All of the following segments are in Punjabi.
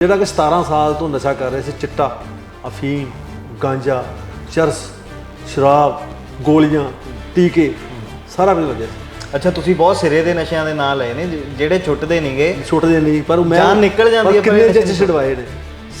ਜਿਹੜਾ ਕਿ 17 ਸਾਲ ਤੋਂ ਨਸ਼ਾ ਕਰ ਰਿਹਾ ਸੀ ਚਿੱਟਾ ਅਫੀਮ ਗਾਂਜਾ ਚਰਸ ਸ਼ਰਾਬ ਗੋਲੀਆਂ ਟੀਕੇ ਸਾਰਾ ਕੁਝ ਲੱਗਿਆ ਸੀ। ਅੱਛਾ ਤੁਸੀਂ ਬਹੁਤ ਸਿਰੇ ਦੇ ਨਸ਼ਿਆਂ ਦੇ ਨਾਂ ਲਏ ਨੇ ਜਿ- ਜਿਹੜੇ ਛੁੱਟਦੇ ਨਹੀਂਗੇ ਛੁੱਟਦੇ ਨਹੀਂ ਪਰ ਮੈਂ ਜਾਨ ਨਿਕਲ ਜਾਂਦੀ ਪਰ ਹੈ ਪਰ ਕਿੰਨੇ ਇਹ ਛਡਵਾਏ ਨੇ?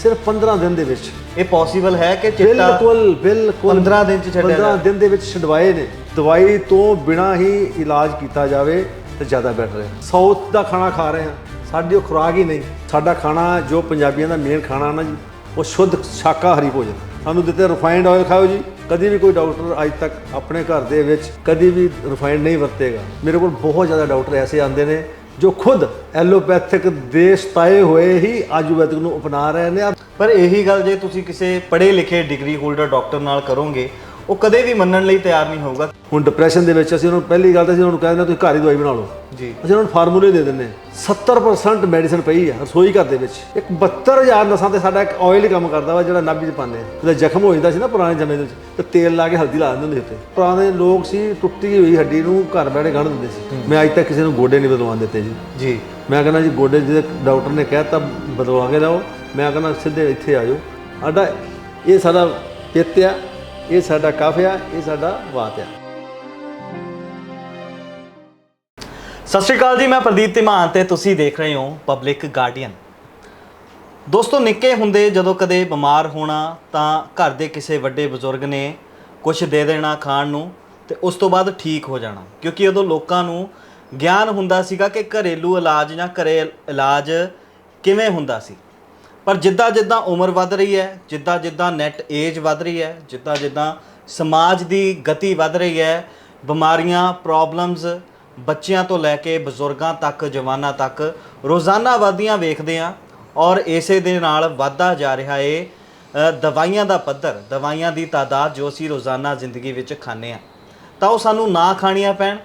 ਸਿਰਫ 15 ਦਿਨ ਦੇ ਵਿੱਚ। ਇਹ ਪੋਸੀਬਲ ਹੈ ਕਿ ਚਿੱਟਾ ਬਿਲਕੁਲ ਬਿਲਕੁਲ। 15 ਦਿਨ ਚ ਛੱਡਿਆ 15 ਜਾਏ। ਦਿਨ ਦੇ ਵਿੱਚ ਛਡਵਾਏ ਨੇ। ਦਵਾਈ ਤੋਂ ਬਿਨਾ ਹੀ ਇਲਾਜ ਕੀਤਾ ਜਾਵੇ ਤੇ ਜ਼ਿਆਦਾ ਬੈਟਰ ਹੈ। ਸਾਊਥ ਦਾ ਖਾਣਾ ਖਾ ਰਹੇ ਹਾਂ। ਸਾਡੀ ਉਹ ਖੁਰਾਕ ਹੀ ਨਹੀਂ। ਸਾਡਾ ਖਾਣਾ, ਜੋ ਪੰਜਾਬੀਆਂ ਦਾ ਮੇਨ ਖਾਣਾ ਨਾ ਜੀ, ਉਹ ਸ਼ੁੱਧ ਸ਼ਾਕਾਹਾਰੀ ਭੋਜਨ। ਸਾਨੂੰ ਦਿੱਤੇ ਰਿਫਾਈਨਡ ਆਇਲ ਖਾਓ ਜੀ। ਕਦੀ ਵੀ ਕੋਈ ਡਾਕਟਰ ਅੱਜ ਤੱਕ ਆਪਣੇ ਘਰ ਦੇ ਵਿੱਚ ਕਦੀ ਵੀ ਰਿਫਾਈਨਡ ਨਹੀਂ ਵਰਤੇਗਾ। ਮੇਰੇ ਕੋਲ ਬਹੁਤ ਜ਼ਿਆਦਾ ਡਾਕਟਰ ਐਸੇ ਆਉਂਦੇ ਨੇ, ਜੋ ਖੁਦ ਐਲੋਪੈਥਿਕ ਦੇ ਸਤਾਏ ਹੋਏ ਹੀ ਆਯੁਰਵੈਦਿਕ ਨੂੰ ਅਪਣਾ ਰਹੇ ਨੇ। ਪਰ ਇਹੀ ਗੱਲ ਜੇ ਤੁਸੀਂ ਕਿਸੇ ਪੜ੍ਹੇ ਲਿਖੇ ਡਿਗਰੀ ਹੋਲਡਰ ਡਾਕਟਰ ਨਾਲ ਕਰੋਗੇ ਉਹ ਕਦੇ ਵੀ ਮੰਨਣ ਲਈ ਤਿਆਰ ਨਹੀਂ ਹੋਊਗਾ। ਹੁਣ ਡਿਪਰੈਸ਼ਨ ਦੇ ਵਿੱਚ ਅਸੀਂ ਉਹਨਾਂ ਨੂੰ ਪਹਿਲੀ ਗੱਲ ਤਾਂ ਅਸੀਂ ਉਹਨਾਂ ਨੂੰ ਕਹਿੰਦੇ ਤੁਸੀਂ ਘਰ ਹੀ ਦਵਾਈ ਬਣਾ ਲਓ। ਜੀ। ਅਸੀਂ ਉਹਨਾਂ ਨੂੰ ਫਾਰਮੂਲੇ ਦੇ ਦਿੰਦੇ ਹਾਂ। 70% ਮੈਡੀਸਿਨ ਪਈ ਆ ਰਸੋਈ ਘਰ ਦੇ ਵਿੱਚ। ਇੱਕ 72000 ਨਸਾਂ ਤੇ ਸਾਡਾ ਇੱਕ ਆਇਲ ਕੰਮ ਕਰਦਾ ਵਾ ਜਿਹੜਾ ਨਾਭੀ ਚ ਪਾਉਂਦੇ ਆ। ਉਹਦਾ ਜ਼ਖਮ ਹੋ ਜਾਂਦਾ ਸੀ ਨਾ ਪੁਰਾਣੇ ਸਮੇਂ ਦੇ ਵਿੱਚ ਤੇ ਤੇਲ ਲਾ ਕੇ ਹਲਦੀ ਲਾ ਦਿੰਦੇ ਹੁੰਦੇ ਸੀ ਉੱਤੇ। ਪੁਰਾਣੇ ਲੋਕ ਸੀ ਟੁੱਟੀ ਹੋਈ ਹੱਡੀ ਨੂੰ ਘਰ ਬੈਠੇ ਗੰਢ ਦਿੰਦੇ ਸੀ। ਮੈਂ ਅੱਜ ਤੱਕ ਕਿਸੇ ਨੂੰ ਗੋਡੇ ਨਹੀਂ ਬਦਲਵਾਉਣ ਦਿੱਤੇ ਜੀ। ਜੀ। ਮੈਂ ਕਹਿੰਦਾ ਜੀ ਗੋਡੇ ਜਿਹਦੇ ਡਾਕਟਰ ਨੇ ਕਹਿਤਾ ਬਦਲਵਾ ਕੇ ਲਾਓ ਮੈਂ ਕਹਿੰਦਾ ਸਿੱਧੇ ਇੱਥੇ ਆ ਜਾਓ। ਸਾਡਾ ਇਹ ਸਾਡਾ ਪਿੱਤ ਆ ਇਹ ਸਾਡਾ ਕਾਫਿਆ ਇਹ ਸਾਡਾ ਵਾਤ ਆ। ਸਤਿ ਸ਼੍ਰੀ ਅਕਾਲ ਜੀ, ਮੈਂ ਪ੍ਰਦੀਪ ਧੀਮਾਨ ਤੇ ਤੁਸੀਂ ਦੇਖ ਰਹੇ ਹੋ ਪਬਲਿਕ ਗਾਰਡੀਅਨ ਦੋਸਤੋ, ਨਿੱਕੇ ਹੁੰਦੇ ਜਦੋਂ ਕਦੇ ਬਿਮਾਰ ਹੋਣਾ ਤਾਂ ਘਰ ਦੇ ਕਿਸੇ ਵੱਡੇ ਬਜ਼ੁਰਗ ਨੇ ਕੁਝ ਦੇ ਦੇਣਾ ਖਾਣ ਨੂੰ ਤੇ ਉਸ ਤੋਂ ਬਾਅਦ ਠੀਕ ਹੋ ਜਾਣਾ। ਕਿਉਂਕਿ ਉਦੋਂ ਲੋਕਾਂ ਨੂੰ ਗਿਆਨ ਹੁੰਦਾ ਸੀਗਾ ਕਿ ਘਰੇਲੂ ਇਲਾਜ ਜਾਂ ਘਰੇ ਇਲਾਜ ਕਿਵੇਂ ਹੁੰਦਾ ਸੀ। ਪਰ ਜਿੱਦਾਂ ਜਿੱਦਾਂ ਉਮਰ ਵੱਧ ਰਹੀ ਹੈ, ਜਿੱਦਾਂ ਜਿੱਦਾਂ ਨੈਟ ਏਜ ਵੱਧ ਰਹੀ ਹੈ, ਜਿੱਦਾਂ ਜਿੱਦਾਂ ਸਮਾਜ ਦੀ ਗਤੀ ਵੱਧ ਰਹੀ ਹੈ, ਬਿਮਾਰੀਆਂ ਪ੍ਰੋਬਲਮਸ ਬੱਚਿਆਂ ਤੋਂ ਲੈ ਕੇ ਬਜ਼ੁਰਗਾਂ ਤੱਕ, ਜਵਾਨਾਂ ਤੱਕ ਰੋਜ਼ਾਨਾ ਵਧਦੀਆਂ ਵੇਖਦੇ ਆ ਔਰ ਇਸੇ ਦੇ ਨਾਲ ਵੱਧਦਾ ਜਾ ਰਿਹਾ ਏ ਦਵਾਈਆਂ ਦਾ ਪੱਧਰ, ਦਵਾਈਆਂ ਦੀ ਤਾਦਾਦ ਜੋ ਅਸੀਂ ਰੋਜ਼ਾਨਾ ਜ਼ਿੰਦਗੀ ਵਿੱਚ ਖਾਂਦੇ ਆ ਤਾਂ ਉਹ ਸਾਨੂੰ ਨਾ ਖਾਣੀਆਂ ਪੈਣ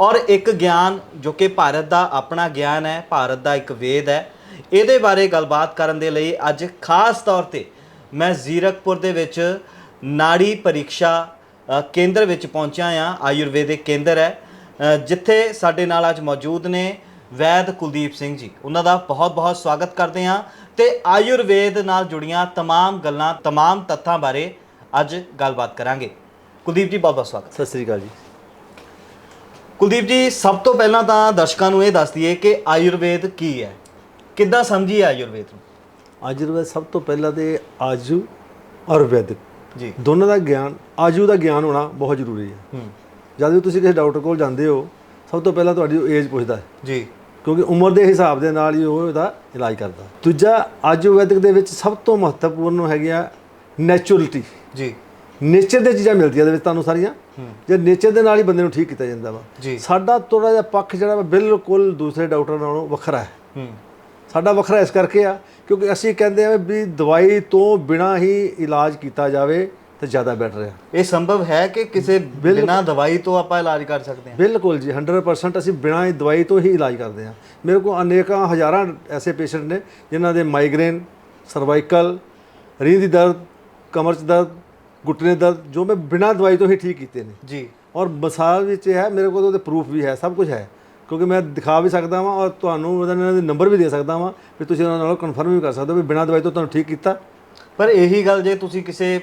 ਔਰ ਇੱਕ ਗਿਆਨ ਜੋ ਕਿ ਭਾਰਤ ਦਾ ਆਪਣਾ ਗਿਆਨ ਹੈ, ਭਾਰਤ ਦਾ ਇੱਕ ਵੇਦ ਹੈ ਇਹਦੇ ਬਾਰੇ ਗੱਲਬਾਤ ਕਰਨ ਦੇ ਲਈ ਅੱਜ ਖਾਸ ਤੌਰ ਤੇ ਮੈਂ ਜ਼ੀਰਕਪੁਰ ਦੇ ਵਿੱਚ ਨਾੜੀ ਪਰੀਖਿਆ ਅ, ਕੇਂਦਰ ਵਿੱਚ ਪਹੁੰਚਿਆ ਆ ਆਯੁਰਵੈਦਿਕ ਕੇਂਦਰ ਹੈ ਅ, ਜਿੱਥੇ ਸਾਡੇ ਨਾਲ ਅੱਜ ਮੌਜੂਦ ਨੇ ਵੈਦ ਕੁਲਦੀਪ ਸਿੰਘ ਜੀ ਉਹਨਾਂ ਦਾ ਬਹੁਤ-ਬਹੁਤ ਸਵਾਗਤ ਕਰਦੇ ਹਾਂ ਤੇ ਆਯੁਰਵੇਦ ਨਾਲ ਜੁੜੀਆਂ तमाम ਗੱਲਾਂ तमाम ਤੱਥਾਂ ਬਾਰੇ ਅੱਜ ਗੱਲਬਾਤ ਕਰਾਂਗੇ ਕੁਲਦੀਪ ਜੀ ਬਹੁਤ-ਬਹੁਤ ਸਵਾਗਤ ਸਤਿ ਸ੍ਰੀ ਅਕਾਲ ਜੀ ਕੁਲਦੀਪ ਜੀ ਸਭ ਤੋਂ ਪਹਿਲਾਂ ਤਾਂ ਦਰਸ਼ਕਾਂ ਨੂੰ ਇਹ ਦੱਸ ਦਈਏ ਕਿ ਆਯੁਰਵੇਦ ਕੀ ਹੈ ਕਿੱਦਾਂ ਸਮਝੀਏ ਆਯੁਰਵੇਦ ਨੂੰ? ਆਯੁਰਵੇਦ ਸਭ ਤੋਂ ਪਹਿਲਾਂ ਤੇ ਆਜੂ ਔਰ ਵੈਦਿਕ ਜੀ। ਦੋਨਾਂ ਦਾ ਗਿਆਨ ਆਜੂ ਦਾ ਗਿਆਨ ਹੋਣਾ ਬਹੁਤ ਜ਼ਰੂਰੀ ਹੈ। ਹੂੰ। ਜਦ ਵੀ ਤੁਸੀਂ ਕਿਸੇ ਡਾਕਟਰ ਕੋਲ ਜਾਂਦੇ ਹੋ ਸਭ ਤੋਂ ਪਹਿਲਾਂ ਤੁਹਾਡੀ ਏਜ ਪੁੱਛਦਾ ਹੈ। ਜੀ। ਕਿਉਂਕਿ ਉਮਰ ਦੇ ਹਿਸਾਬ ਦੇ ਨਾਲ ਹੀ ਉਹ ਉਹਦਾ ਇਲਾਜ ਕਰਦਾ ਦੂਜਾ ਆਯੁਰਵੈਦਿਕ ਦੇ ਵਿੱਚ ਸਭ ਤੋਂ ਮਹੱਤਵਪੂਰਨ ਹੈਗੀ ਆ ਨੈਚੁਰਲਿਟੀ। ਜੀ। ਨੇਚਰ ਦੇ ਚੀਜ਼ਾਂ ਮਿਲਦੀਆਂ ਦੇ ਵਿੱਚ ਤੁਹਾਨੂੰ ਸਾਰੀਆਂ। ਜੇ ਨੇਚਰ ਦੇ ਨਾਲ ਹੀ ਬੰਦੇ ਨੂੰ ਠੀਕ ਕੀਤਾ ਜਾਂਦਾ ਵਾ। ਸਾਡਾ ਥੋੜਾ ਜਿਹਾ ਪੱਖ ਜਿਹੜਾ ਬਿਲਕੁਲ ਦੂਸਰੇ ਡਾਕਟਰ ਨਾਲੋਂ ਵੱਖਰਾ ਹੂੰ। ਸਾਡਾ ਵੱਖਰਾ ਇਸ ਕਰਕੇ ਆ ਕਿਉਂਕਿ ਅਸੀਂ ਕਹਿੰਦੇ ਆ ਵੀ ਦਵਾਈ ਤੋਂ ਬਿਨਾ ਹੀ ਇਲਾਜ ਕੀਤਾ ਜਾਵੇ ਤੇ ਜ਼ਿਆਦਾ ਬੈਟਰ ਹੈ ਇਹ ਸੰਭਵ ਹੈ ਕਿ ਕਿਸੇ ਬਿਨਾਂ ਦਵਾਈ ਤੋਂ ਆਪਾਂ ਇਲਾਜ ਕਰ ਸਕਦੇ ਹਾਂ? ਬਿਲਕੁਲ ਜੀ 100% ਅਸੀਂ ਬਿਨਾਂ ਹੀ ਦਵਾਈ ਤੋਂ ਹੀ ਇਲਾਜ ਕਰਦੇ ਹਾਂ। ਮੇਰੇ ਕੋਲ ਅਨੇਕਾਂ ਹਜ਼ਾਰਾਂ ਐਸੇ ਪੇਸ਼ੈਂਟ ਨੇ ਜਿਨ੍ਹਾਂ ਦੇ ਮਾਈਗ੍ਰੇਨ ਸਰਵਾਈਕਲ ਰੀੜ੍ਹ ਦੀ ਦਰਦ ਕਮਰ 'ਚ ਦਰਦ ਘੁਟਨੇ ਦਰਦ ਜੋ ਮੈਂ ਬਿਨਾਂ ਦਵਾਈ ਤੋਂ ਹੀ ਠੀਕ ਕੀਤੇ ਨੇ। ਜੀ। ਔਰ ਮਿਸਾਲ ਵਿੱਚ ਇਹ ਹੈ ਮੇਰੇ ਕੋਲ ਉਹਦੇ ਪ੍ਰੂਫ ਵੀ ਹੈ ਸਭ ਕੁਝ ਹੈ। ਕਿਉਂਕਿ ਮੈਂ ਦਿਖਾ ਵੀ ਸਕਦਾ ਵਾਂ ਔਰ ਤੁਹਾਨੂੰ ਉਹਦਾ ਇਹਨਾਂ ਦੇ ਨੰਬਰ ਵੀ ਦੇ ਸਕਦਾ ਵਾਂ ਵੀ ਤੁਸੀਂ ਉਹਨਾਂ ਨਾਲ ਕਨਫਰਮ ਵੀ ਕਰ ਸਕਦੇ ਹੋ ਵੀ ਬਿਨਾਂ ਦਵਾਈ ਤੋਂ ਤੁਹਾਨੂੰ ਠੀਕ ਕੀਤਾ। ਪਰ ਇਹੀ ਗੱਲ ਜੇ ਤੁਸੀਂ ਕਿਸੇ